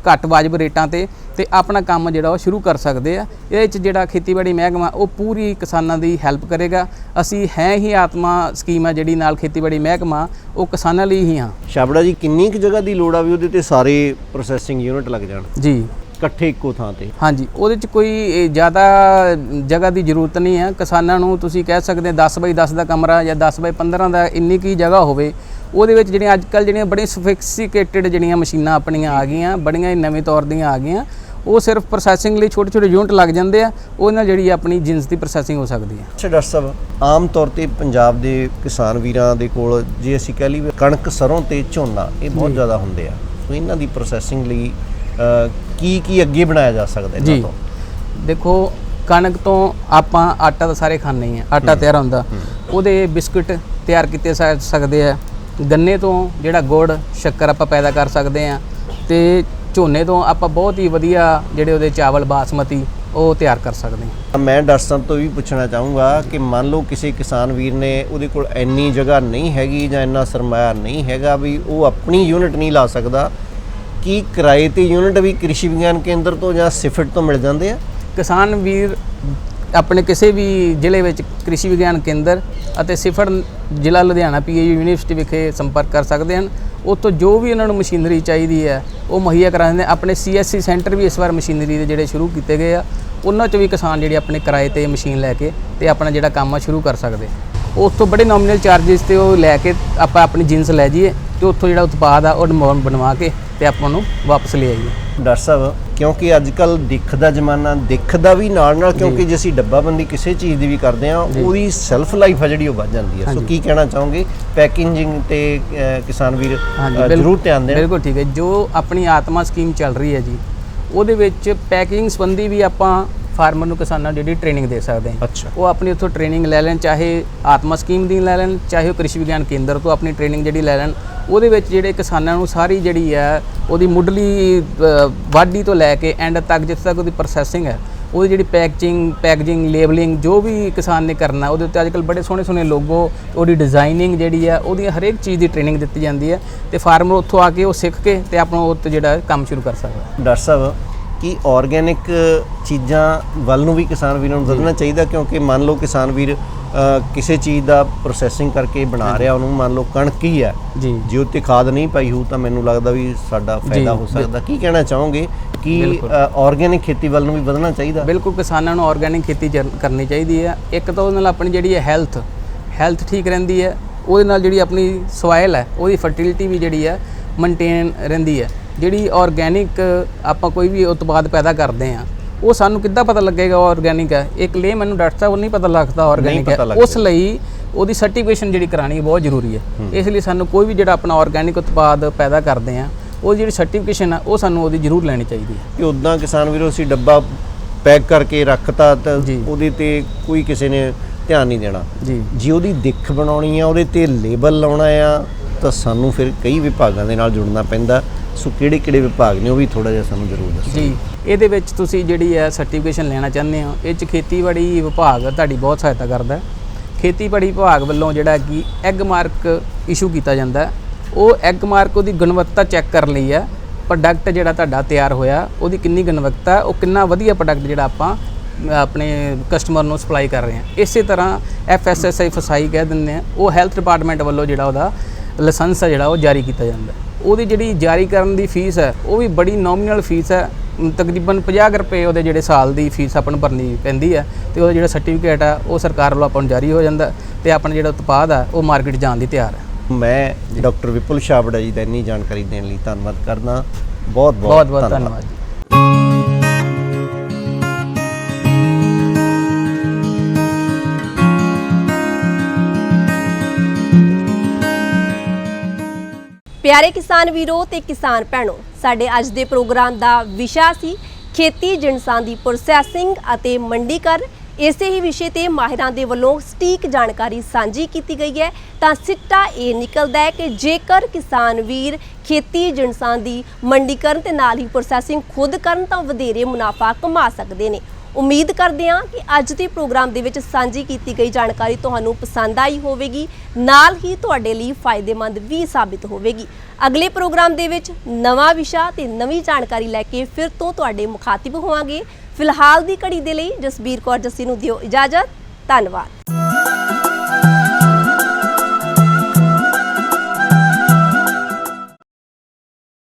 ਘੱਟ ਵਾਜਬ ਰੇਟਾਂ ਤੇ ਤੇ ਆਪਣਾ ਕੰਮ ਜਿਹੜਾ ਉਹ ਸ਼ੁਰੂ ਕਰ ਸਕਦੇ ਆ। ਇਹਦੇ ਚ ਜਿਹੜਾ ਖੇਤੀਬਾੜੀ ਮਹਿਕਮਾ ਉਹ ਪੂਰੀ ਕਿਸਾਨਾਂ ਦੀ ਹੈਲਪ ਕਰੇਗਾ। ਅਸੀਂ ਹੈ ਹੀ ਆਤਮਾ ਸਕੀਮ ਆ ਜਿਹੜੀ ਨਾਲ ਖੇਤੀਬਾੜੀ ਮਹਿਕਮਾ ਉਹ ਕਿਸਾਨਾਂ ਲਈ ਹੀ ਹਾਂ ਛਾਬੜਾ ਜੀ ਕਿੰਨੀ ਕੁ ਜਗ੍ਹਾ ਦੀ ਲੋੜ ਆ ਵੀ ਉਹਦੇ ਤੇ ਸਾਰੇ ਪ੍ਰੋਸੈਸਿੰਗ ਯੂਨਿਟ ਲੱਗ ਜਾਣ? ਜੀ। ਇਕੱਠੇ ਇੱਕੋ ਥਾਂ ਤੇ? ਹਾਂਜੀ ਉਹਦੇ ਚ ਕੋਈ ਇਹ ਜ਼ਿਆਦਾ ਜਗ੍ਹਾ ਦੀ ਜ਼ਰੂਰਤ ਨਹੀਂ ਹੈ ਕਿਸਾਨਾਂ ਨੂੰ ਤੁਸੀਂ ਕਹਿ ਸਕਦੇ 10 ਬਾਈ 10 ਦਾ ਕਮਰਾ ਜਾਂ 10 ਬਾਈ 15 ਦਾ ਇੰਨੀ ਕੀ ਜਗ੍ਹਾ ਹੋਵੇ ਉਹਦੇ ਵਿੱਚ ਜਿਹੜੀਆਂ ਅੱਜ ਕੱਲ ਜਿਹੜੀਆਂ ਬੜੀਆਂ ਸਫਿਕਸੀਕੇਟਡ ਜਿਹੜੀਆਂ ਮਸ਼ੀਨਾਂ ਆਪਣੀਆਂ ਆ ਗਈਆਂ ਬੜੀਆਂ ਹੀ ਨਵੇਂ ਤੌਰ ਦੀਆਂ ਆ ਗਈਆਂ ਉਹ ਸਿਰਫ ਪ੍ਰੋਸੈਸਿੰਗ ਲਈ ਛੋਟੇ ਛੋਟੇ ਯੂਨਿਟ ਲੱਗ ਜਾਂਦੇ ਆ ਉਹਦੇ ਨਾਲ ਜਿਹੜੀ ਆਪਣੀ ਜਿੰਸ ਦੀ ਪ੍ਰੋਸੈਸਿੰਗ ਹੋ ਸਕਦੀ ਹੈ। ਅੱਛਾ ਡਾਕਟਰ ਸਾਹਿਬ ਆਮ ਤੌਰ ਤੇ ਪੰਜਾਬ ਦੇ ਕਿਸਾਨ ਵੀਰਾਂ ਦੇ ਕੋਲ ਜੇ ਅਸੀਂ ਕਹਿ ਲਈਏ ਕਣਕ ਸਰੋਂ ਤੇ ਝੋਨਾ ਇਹ ਬਹੁਤ ਜ਼ਿਆਦਾ ਹੁੰਦੇ ਆ। ਸੋ ਇਹਨਾਂ ਦੀ ਪ੍ਰੋਸੈਸਿੰਗ ਲਈ ਕੀ ਕੀ ਅੱਗੇ ਬਣਾਇਆ ਜਾ ਸਕਦਾ ਇਹਨਾਂ ਜੀ। ਤੋਂ? ਦੇਖੋ ਕਣਕ ਤੋਂ ਆਪਾਂ ਆਟਾ ਤਾਂ ਸਾਰੇ ਖਾਂਦੇ ਆ ਆਟਾ ਤਿਆਰ ਹੁੰਦਾ। ਉਹਦੇ ਬਿਸਕੁਟ ਤਿਆਰ ਕੀਤੇ ਸਕ- ਸਕਦੇ ਆ। ਗੰਨੇ ਤੋਂ ਜਿਹੜਾ ਗੁੜ ਸ਼ੱਕਰ ਆਪਾਂ ਪੈਦਾ ਕਰ ਸਕਦੇ ਆ ਤੇ ਝੋਨੇ ਤੋਂ ਆਪਾਂ ਬਹੁਤ ਹੀ ਵਧੀਆ ਜਿਹੜੇ ਉਹਦੇ ਚਾਵਲ ਬਾਸਮਤੀ ਉਹ ਤਿਆਰ ਕਰ ਸਕਦੇ ਹਾਂ। ਮੈਂ ਡਾਕਟਰ ਸਾਹਿਬ ਤੋਂ ਵੀ ਪੁੱਛਣਾ ਚਾਹੂੰਗਾ ਕਿ ਮੰਨ ਲਓ ਕਿਸੇ ਕਿਸਾਨ ਵੀਰ ਨੇ ਉਹਦੇ ਕੋਲ ਇੰਨੀ ਜਗ੍ਹਾ ਨਹੀਂ ਹੈਗੀ ਜਾਂ ਇੰਨਾ ਸਰਮਾਇਆ ਨਹੀਂ ਹੈਗਾ ਵੀ ਉਹ ਆਪਣੀ ਯੂਨਿਟ ਨਹੀਂ ਲਾ ਸਕਦਾ ਕੀ ਕਿਰਾਏ ਤੇ ਯੂਨਿਟ ਵੀ ਕ੍ਰਿਸ਼ੀ ਵਿਗਿਆਨ ਕੇਂਦਰ ਤੋਂ ਜਾਂ ਸਿਫਟ ਤੋਂ ਮਿਲ ਜਾਂਦੇ ਆ? ਕਿਸਾਨ ਵੀਰ ਆਪਣੇ ਕਿਸੇ ਵੀ ਜ਼ਿਲ੍ਹੇ ਵਿੱਚ ਕ੍ਰਿਸ਼ੀ ਵਿਗਿਆਨ ਕੇਂਦਰ ਅਤੇ ਸਿਫੜ ਜ਼ਿਲ੍ਹਾ ਲੁਧਿਆਣਾ ਪੀਏਯੂ ਯੂਨੀਵਰਸਿਟੀ ਵਿਖੇ ਸੰਪਰਕ ਕਰ ਸਕਦੇ ਹਨ। ਉੱਥੋਂ ਜੋ ਵੀ ਉਹਨਾਂ ਨੂੰ ਮਸ਼ੀਨਰੀ ਚਾਹੀਦੀ ਹੈ, ਉਹ ਮੁਹੱਈਆ ਕਰਾ ਦਿੰਦੇ ਆਪਣੇ ਸੀਐਸਸੀ ਸੈਂਟਰ ਵੀ ਇਸ ਵਾਰ ਮਸ਼ੀਨਰੀ ਦੇ ਜਿਹੜੇ ਸ਼ੁਰੂ ਕੀਤੇ ਗਏ ਆ, ਉਹਨਾਂ 'ਚ ਵੀ ਕਿਸਾਨ ਜਿਹੜੇ ਆਪਣੇ ਕਿਰਾਏ ਤੇ ਮਸ਼ੀਨ ਲੈ ਕੇ ਤੇ ਆਪਣਾ ਜਿਹੜਾ ਕੰਮ ਆ ਸ਼ੁਰੂ ਕਰ ਸਕਦੇ। ਉਸ ਤੋਂ ਬੜੇ ਨੋਮੀਨਲ ਚਾਰजेस ਤੇ ਉਹ ਲੈ ਕੇ ਆਪਾਂ ਆਪਣੀ ਜਿੰਸ ਲੈ ਜਾਈਏ ਤੇ ਉੱਥੋਂ ਜਿਹੜਾ ਉਤਪਾਦ ਆ, ਉਹ ਬਣਵਾ- ਬਣਵਾ ਕੇ ਤੇ ਆਪਾਂ ਉਹਨੂੰ ਵਾਪਸ ਲੈ ਆਈਏ। ਡਾਕਟਰ ਸਾਹਿਬ ਕਿਉਂਕਿ ਅੱਜ ਕੱਲ ਦਿੱਖ ਦਾ ਜ਼ਮਾਨਾ ਦਿੱਖ ਦਾ ਵੀ ਨਾਲ ਨਾਲ ਕਿਉਂਕਿ ਜੇ ਅਸੀਂ ਡੱਬਾਬੰਦੀ ਕਿਸੇ ਚੀਜ਼ ਦੀ ਵੀ ਕਰਦੇ ਆ ਉਹਦੀ ਸੈਲਫ ਲਾਈਫ ਆ ਜਿਹੜੀ ਉਹ ਵੱਧ ਜਾਂਦੀ ਹੈ। ਸੋ ਕੀ ਕਹਿਣਾ ਚਾਹੋਗੇ? ਪੈਕੇਜਿੰਗ ਤੇ ਕਿਸਾਨ ਵੀਰ ਜ਼ਰੂਰ ਧਿਆਨ ਦੇਣ। ਬਿਲਕੁਲ ਠੀਕ ਹੈ। ਜੋ ਆਪਣੀ ਆਤਮਾ ਸਕੀਮ ਚੱਲ ਰਹੀ ਹੈ ਜੀ ਉਹਦੇ ਵਿੱਚ ਪੈਕਿੰਗ ਸੰਬੰਧੀ ਵੀ ਆਪਾਂ ਫਾਰਮਰ ਨੂੰ ਕਿਸਾਨਾਂ ਨੂੰ ਜਿਹੜੀ ਟ੍ਰੇਨਿੰਗ ਦੇ ਸਕਦੇ ਹਾਂ। ਅੱਛਾ। ਉਹ ਆਪਣੀ ਉੱਥੋਂ ਟ੍ਰੇਨਿੰਗ ਲੈ ਲੈਣ ਚਾਹੇ ਆਤਮਾ ਸਕੀਮ ਦੀ ਲੈ ਲੈਣ ਚਾਹੇ ਉਹ ਕ੍ਰਿਸ਼ੀ ਵਿਗਿਆਨ ਕੇਂਦਰ ਤੋਂ ਆਪਣੀ ਟ੍ਰੇਨਿੰਗ ਜਿਹੜੀ ਲੈ ਲੈਣ। ਉਹਦੇ ਵਿੱਚ ਜਿਹੜੇ ਕਿਸਾਨਾਂ ਨੂੰ ਸਾਰੀ ਜਿਹੜੀ ਹੈ ਉਹਦੀ ਮੁੱਢਲੀ ਵਾਢੀ ਤੋਂ ਲੈ ਕੇ ਐਂਡ ਤੱਕ ਜਿੱਥੇ ਤੱਕ ਉਹਦੀ ਪ੍ਰੋਸੈਸਿੰਗ ਹੈ ਉਹਦੀ ਜਿਹੜੀ ਪੈਕੇਜਿੰਗ ਪੈਕੇਜਿੰਗ ਲੇਬਲਿੰਗ ਜੋ ਵੀ ਕਿਸਾਨ ਨੇ ਕਰਨਾ ਉਹਦੇ ਉੱਤੇ ਅੱਜਕੱਲ ਬੜੇ ਸੋਹਣੇ ਸੋਹਣੇ ਲੋਗੋ ਉਹਦੀ ਡਿਜ਼ਾਈਨਿੰਗ ਜਿਹੜੀ ਹੈ ਉਹਦੀ ਹਰੇਕ ਚੀਜ਼ ਦੀ ਟ੍ਰੇਨਿੰਗ ਦਿੱਤੀ ਜਾਂਦੀ ਹੈ। ਤੇ ਫਾਰਮਰ ਉੱਥੋਂ ਆ ਕੇ ਉਹ ਸਿੱਖ ਕੇ ਤੇ ਆਪਣਾ ਉਹ ਜਿਹੜਾ ਕੰਮ ਸ਼ੁਰੂ ਕਰ ਸਕਦਾ। ਡਾਕਟਰ ਸਾਹਿਬ ਕੀ ਆਰਗੇਨਿਕ ਚੀਜ਼ਾਂ ਵੱਲ ਨੂੰ ਵੀ ਕਿਸਾਨ ਵੀਰਾਂ ਨੂੰ ਵਧਣਾ ਚਾਹੀਦਾ ਕਿਉਂਕਿ ਮੰਨ ਲਓ ਕਿਸਾਨ ਵੀਰ ਕਿਸੇ ਚੀਜ਼ ਦਾ ਪ੍ਰੋਸੈਸਿੰਗ ਕਰਕੇ ਬਣਾ ਰਿਹਾ ਉਹਨੂੰ ਮੰਨ ਲਓ ਕਣਕ ਹੀ ਹੈ। ਜੀ। ਜੇ ਉੱਤੇ ਖਾਦ ਨਹੀਂ ਪਾਈ ਹੋਊ ਤਾਂ ਮੈਨੂੰ ਲੱਗਦਾ ਵੀ ਸਾਡਾ ਫਾਇਦਾ ਹੋ ਸਕਦਾ। ਕੀ ਕਹਿਣਾ ਚਾਹੋਗੇ ਕਿ ਆਰਗੇਨਿਕ ਖੇਤੀ ਵੱਲ ਨੂੰ ਵੀ ਵਧਣਾ ਚਾਹੀਦਾ? ਬਿਲਕੁਲ ਕਿਸਾਨਾਂ ਨੂੰ ਆਰਗੈਨਿਕ ਖੇਤੀ ਕਰਨੀ ਚਾਹੀਦੀ ਹੈ। ਇੱਕ ਤਾਂ ਉਹਦੇ ਨਾਲ ਆਪਣੀ ਜਿਹੜੀ ਹੈ ਹੈਲਥ ਹੈਲਥ ਠੀਕ ਰਹਿੰਦੀ ਹੈ। ਉਹਦੇ ਨਾਲ ਜਿਹੜੀ ਆਪਣੀ ਸੋਇਲ ਹੈ ਉਹਦੀ ਫਰਟੀਲਿਟੀ ਵੀ ਜਿਹੜੀ ਹੈ ਮੇਨਟੇਨ ਰਹਿੰਦੀ ਹੈ। ਜਿਹੜੀ ਆਰਗੈਨਿਕ ਆਪਾਂ ਕੋਈ ਵੀ ਉਤਪਾਦ ਪੈਦਾ ਕਰਦੇ ਆ ਉਹ ਸਾਨੂੰ ਕਿੱਦਾਂ ਪਤਾ ਲੱਗੇਗਾ ਆਰਗੈਨਿਕ ਹੈ? ਇੱਕ ਲੇ ਮੈਨੂੰ ਡਾਕਟਰ ਸਾਹਿਬ ਨਹੀਂ ਪਤਾ ਲੱਗਦਾ ਆਰਗੈਨਿਕ ਹੈ। ਉਸ ਲਈ ਉਹਦੀ ਸਰਟੀਫਿਕੇਸ਼ਨ ਜਿਹੜੀ ਕਰਾਣੀ ਬਹੁਤ ਜ਼ਰੂਰੀ ਹੈ। ਇਸ ਲਈ ਸਾਨੂੰ ਕੋਈ ਵੀ ਜਿਹੜਾ ਆਪਣਾ ਆਰਗੈਨਿਕ ਉਤਪਾਦ ਪੈਦਾ ਕਰਦੇ ਆ ਉਹ ਜਿਹੜੀ ਸਰਟੀਫਿਕੇਸ਼ਨ ਹੈ ਉਹ ਸਾਨੂੰ ਉਹਦੀ ਜ਼ਰੂਰ ਲੈਣੀ ਚਾਹੀਦੀ ਹੈ। ਕਿ ਉਦਾਂ ਕਿਸਾਨ ਵੀਰੋ ਅਸੀਂ ਡੱਬਾ ਪੈਕ ਕਰਕੇ ਰੱਖਤਾ ਤਾਂ। ਉਹਦੇ ਤੇ ਕੋਈ ਕਿਸੇ ਨੇ ਧਿਆਨ ਨਹੀਂ ਦੇਣਾ। ਜੀ। ਜੇ ਉਹਦੀ ਦਿੱਖ ਬਣਾਉਣੀ ਆ ਉਹਦੇ ਤੇ ਲੇਬਲ ਲਾਉਣਾ ਆ ਤਾਂ ਸਾਨੂੰ ਫਿਰ ਕਈ ਵਿਭਾਗਾਂ ਦੇ ਨਾਲ ਜੁੜਨਾ ਪੈਂਦਾ। ਸੋ ਕਿਹੜੇ ਕਿਹੜੇ ਵਿਭਾਗ ਨੇ ਉਹ ਵੀ ਥੋੜਾ ਜਿਹਾ ਸਾਨੂੰ ਜ਼ਰੂਰ ਦੱਸੋ। ਜੀ, ਇਹਦੇ ਵਿੱਚ ਤੁਸੀਂ ਜਿਹੜੀ ਹੈ ਸਰਟੀਫਿਕੇਸ਼ਨ ਲੈਣਾ ਚਾਹੁੰਦੇ ਹੋ, ਇਹ ਚ ਖੇਤੀਬਾੜੀ ਵਿਭਾਗ ਤੁਹਾਡੀ ਬਹੁਤ ਸਹਾਇਤਾ ਕਰਦਾ ਖੇਤੀਬਾੜੀ ਵਿਭਾਗ ਵੱਲੋਂ ਜਿਹੜਾ ਕਿ ਐਗ ਮਾਰਕ ਇਸ਼ੂ ਕੀਤਾ ਜਾਂਦਾ ਉਹ ਐਗ ਮਾਰਕ ਉਹਦੀ ਗੁਣਵੱਤਾ ਚੈੱਕ ਕਰਨ ਲਈ ਹੈ। ਪ੍ਰੋਡਕਟ ਜਿਹੜਾ ਤੁਹਾਡਾ ਤਿਆਰ ਹੋਇਆ, ਉਹਦੀ ਕਿੰਨੀ ਗੁਣਵੱਤਾ ਉਹ ਕਿੰਨਾ ਵਧੀਆ ਪ੍ਰੋਡਕਟ ਜਿਹੜਾ ਆਪਾਂ ਆਪਣੇ ਕਸਟਮਰ ਨੂੰ ਸਪਲਾਈ ਕਰ ਰਹੇ ਹਾਂ। ਇਸੇ ਤਰ੍ਹਾਂ ਐਫਐਸਐਸਆਈ ਫਸਾਈ ਕਹਿ ਦਿੰਦੇ ਆ ਉਹ ਹੈਲਥ ਡਿਪਾਰਟਮੈਂਟ ਵੱਲੋਂ ਜਿਹੜਾ ਉਹਦਾ ਲਾਇਸੈਂਸ ਹੈ ਜਿਹੜਾ ਉਹ ਜਾਰੀ ਕੀਤਾ ਜਾਂਦਾ ਹੈ। ਉਹਦੀ ਜਿਹੜੀ ਜਾਰੀ ਕਰਨ ਦੀ ਫੀਸ ਹੈ ਉਹ ਵੀ ਬੜੀ ਨੋਮੀਨਲ ਫੀਸ ਹੈ। ਤਕਰੀਬਨ 50 ਕੁ ਰੁਪਏ ਉਹਦੇ ਜਿਹੜੇ ਸਾਲ ਦੀ ਫੀਸ ਆਪਾਂ ਨੂੰ ਭਰਨੀ ਪੈਂਦੀ ਹੈ ਤੇ ਉਹਦਾ ਜਿਹੜਾ ਸਰਟੀਫਿਕੇਟ ਹੈ ਉਹ ਸਰਕਾਰ ਵੱਲੋਂ ਆਪਾਂ ਨੂੰ ਜਾਰੀ ਹੋ ਜਾਂਦਾ ਤੇ ਆਪਣਾ ਜਿਹੜਾ ਉਤਪਾਦ ਹੈ ਉਹ ਮਾਰਕੀਟ ਜਾਣ ਦੀ ਤਿਆਰ ਹੈ। ਮੈਂ ਡਾਕਟਰ ਵਿਪੁਲ ਛਾਬੜਾ ਜੀ ਦਾ ਇੰਨੀ ਜਾਣਕਾਰੀ ਦੇਣ ਲਈ ਧੰਨਵਾਦ ਕਰਦਾ। ਬਹੁਤ ਬਹੁਤ ਧੰਨਵਾਦ। ਪਿਆਰੇ ਕਿਸਾਨ ਵੀਰੋ ਤੇ ਕਿਸਾਨ ਭੈਣੋ, ਸਾਡੇ ਅੱਜ ਦੇ ਪ੍ਰੋਗਰਾਮ ਦਾ ਵਿਸ਼ਾ ਸੀ ਖੇਤੀ ਜਿਣਸਾਂ ਦੀ ਪ੍ਰੋਸੈਸਿੰਗ ਅਤੇ ਮੰਡੀਕਰਨ ਇਸੇ ਹੀ ਵਿਸ਼ੇ ਤੇ ਮਾਹਿਰਾਂ ਦੇ ਵੱਲੋਂ ਸਟੀਕ ਜਾਣਕਾਰੀ ਸਾਂਝੀ ਕੀਤੀ ਗਈ ਹੈ। ਤਾਂ ਸਿੱਟਾ ਇਹ ਨਿਕਲਦਾ ਹੈ ਕਿ ਜੇਕਰ ਕਿਸਾਨ ਵੀਰ ਖੇਤੀ ਜਿਣਸਾਂ ਦੀ ਮੰਡੀਕਰਨ ਤੇ ਨਾਲ ਹੀ ਪ੍ਰੋਸੈਸਿੰਗ ਖੁਦ ਕਰਨ ਤਾਂ ਵਧੇਰੇ ਮੁਨਾਫਾ ਕਮਾ ਸਕਦੇ ਨੇ। ਉਮੀਦ ਕਰਦੇ ਹਾਂ ਕਿ ਅੱਜ ਦੇ ਪ੍ਰੋਗਰਾਮ ਦੇ ਵਿੱਚ ਸਾਂਝੀ ਕੀਤੀ ਗਈ ਜਾਣਕਾਰੀ ਤੁਹਾਨੂੰ ਪਸੰਦ ਆਈ ਹੋਵੇਗੀ। ਨਾਲ ਹੀ ਤੁਹਾਡੇ ਲਈ ਫਾਇਦੇਮੰਦ ਵੀ ਸਾਬਿਤ ਹੋਵੇਗੀ। ਅਗਲੇ ਪ੍ਰੋਗਰਾਮ ਦੇ ਵਿੱਚ ਨਵਾਂ ਵਿਸ਼ਾ ਤੇ ਨਵੀਂ ਜਾਣਕਾਰੀ ਲੈ ਕੇ ਫਿਰ ਤੋਂ ਤੁਹਾਡੇ ਮੁਖਾਤਿਬ ਹੋਵਾਂਗੇ। ਫਿਲਹਾਲ ਦੀ ਘੜੀ ਦੇ ਲਈ ਜਸਬੀਰ ਕੌਰ ਜੱਸੀ ਨੂੰ ਦਿਓ ਇਜਾਜ਼ਤ। ਧੰਨਵਾਦ।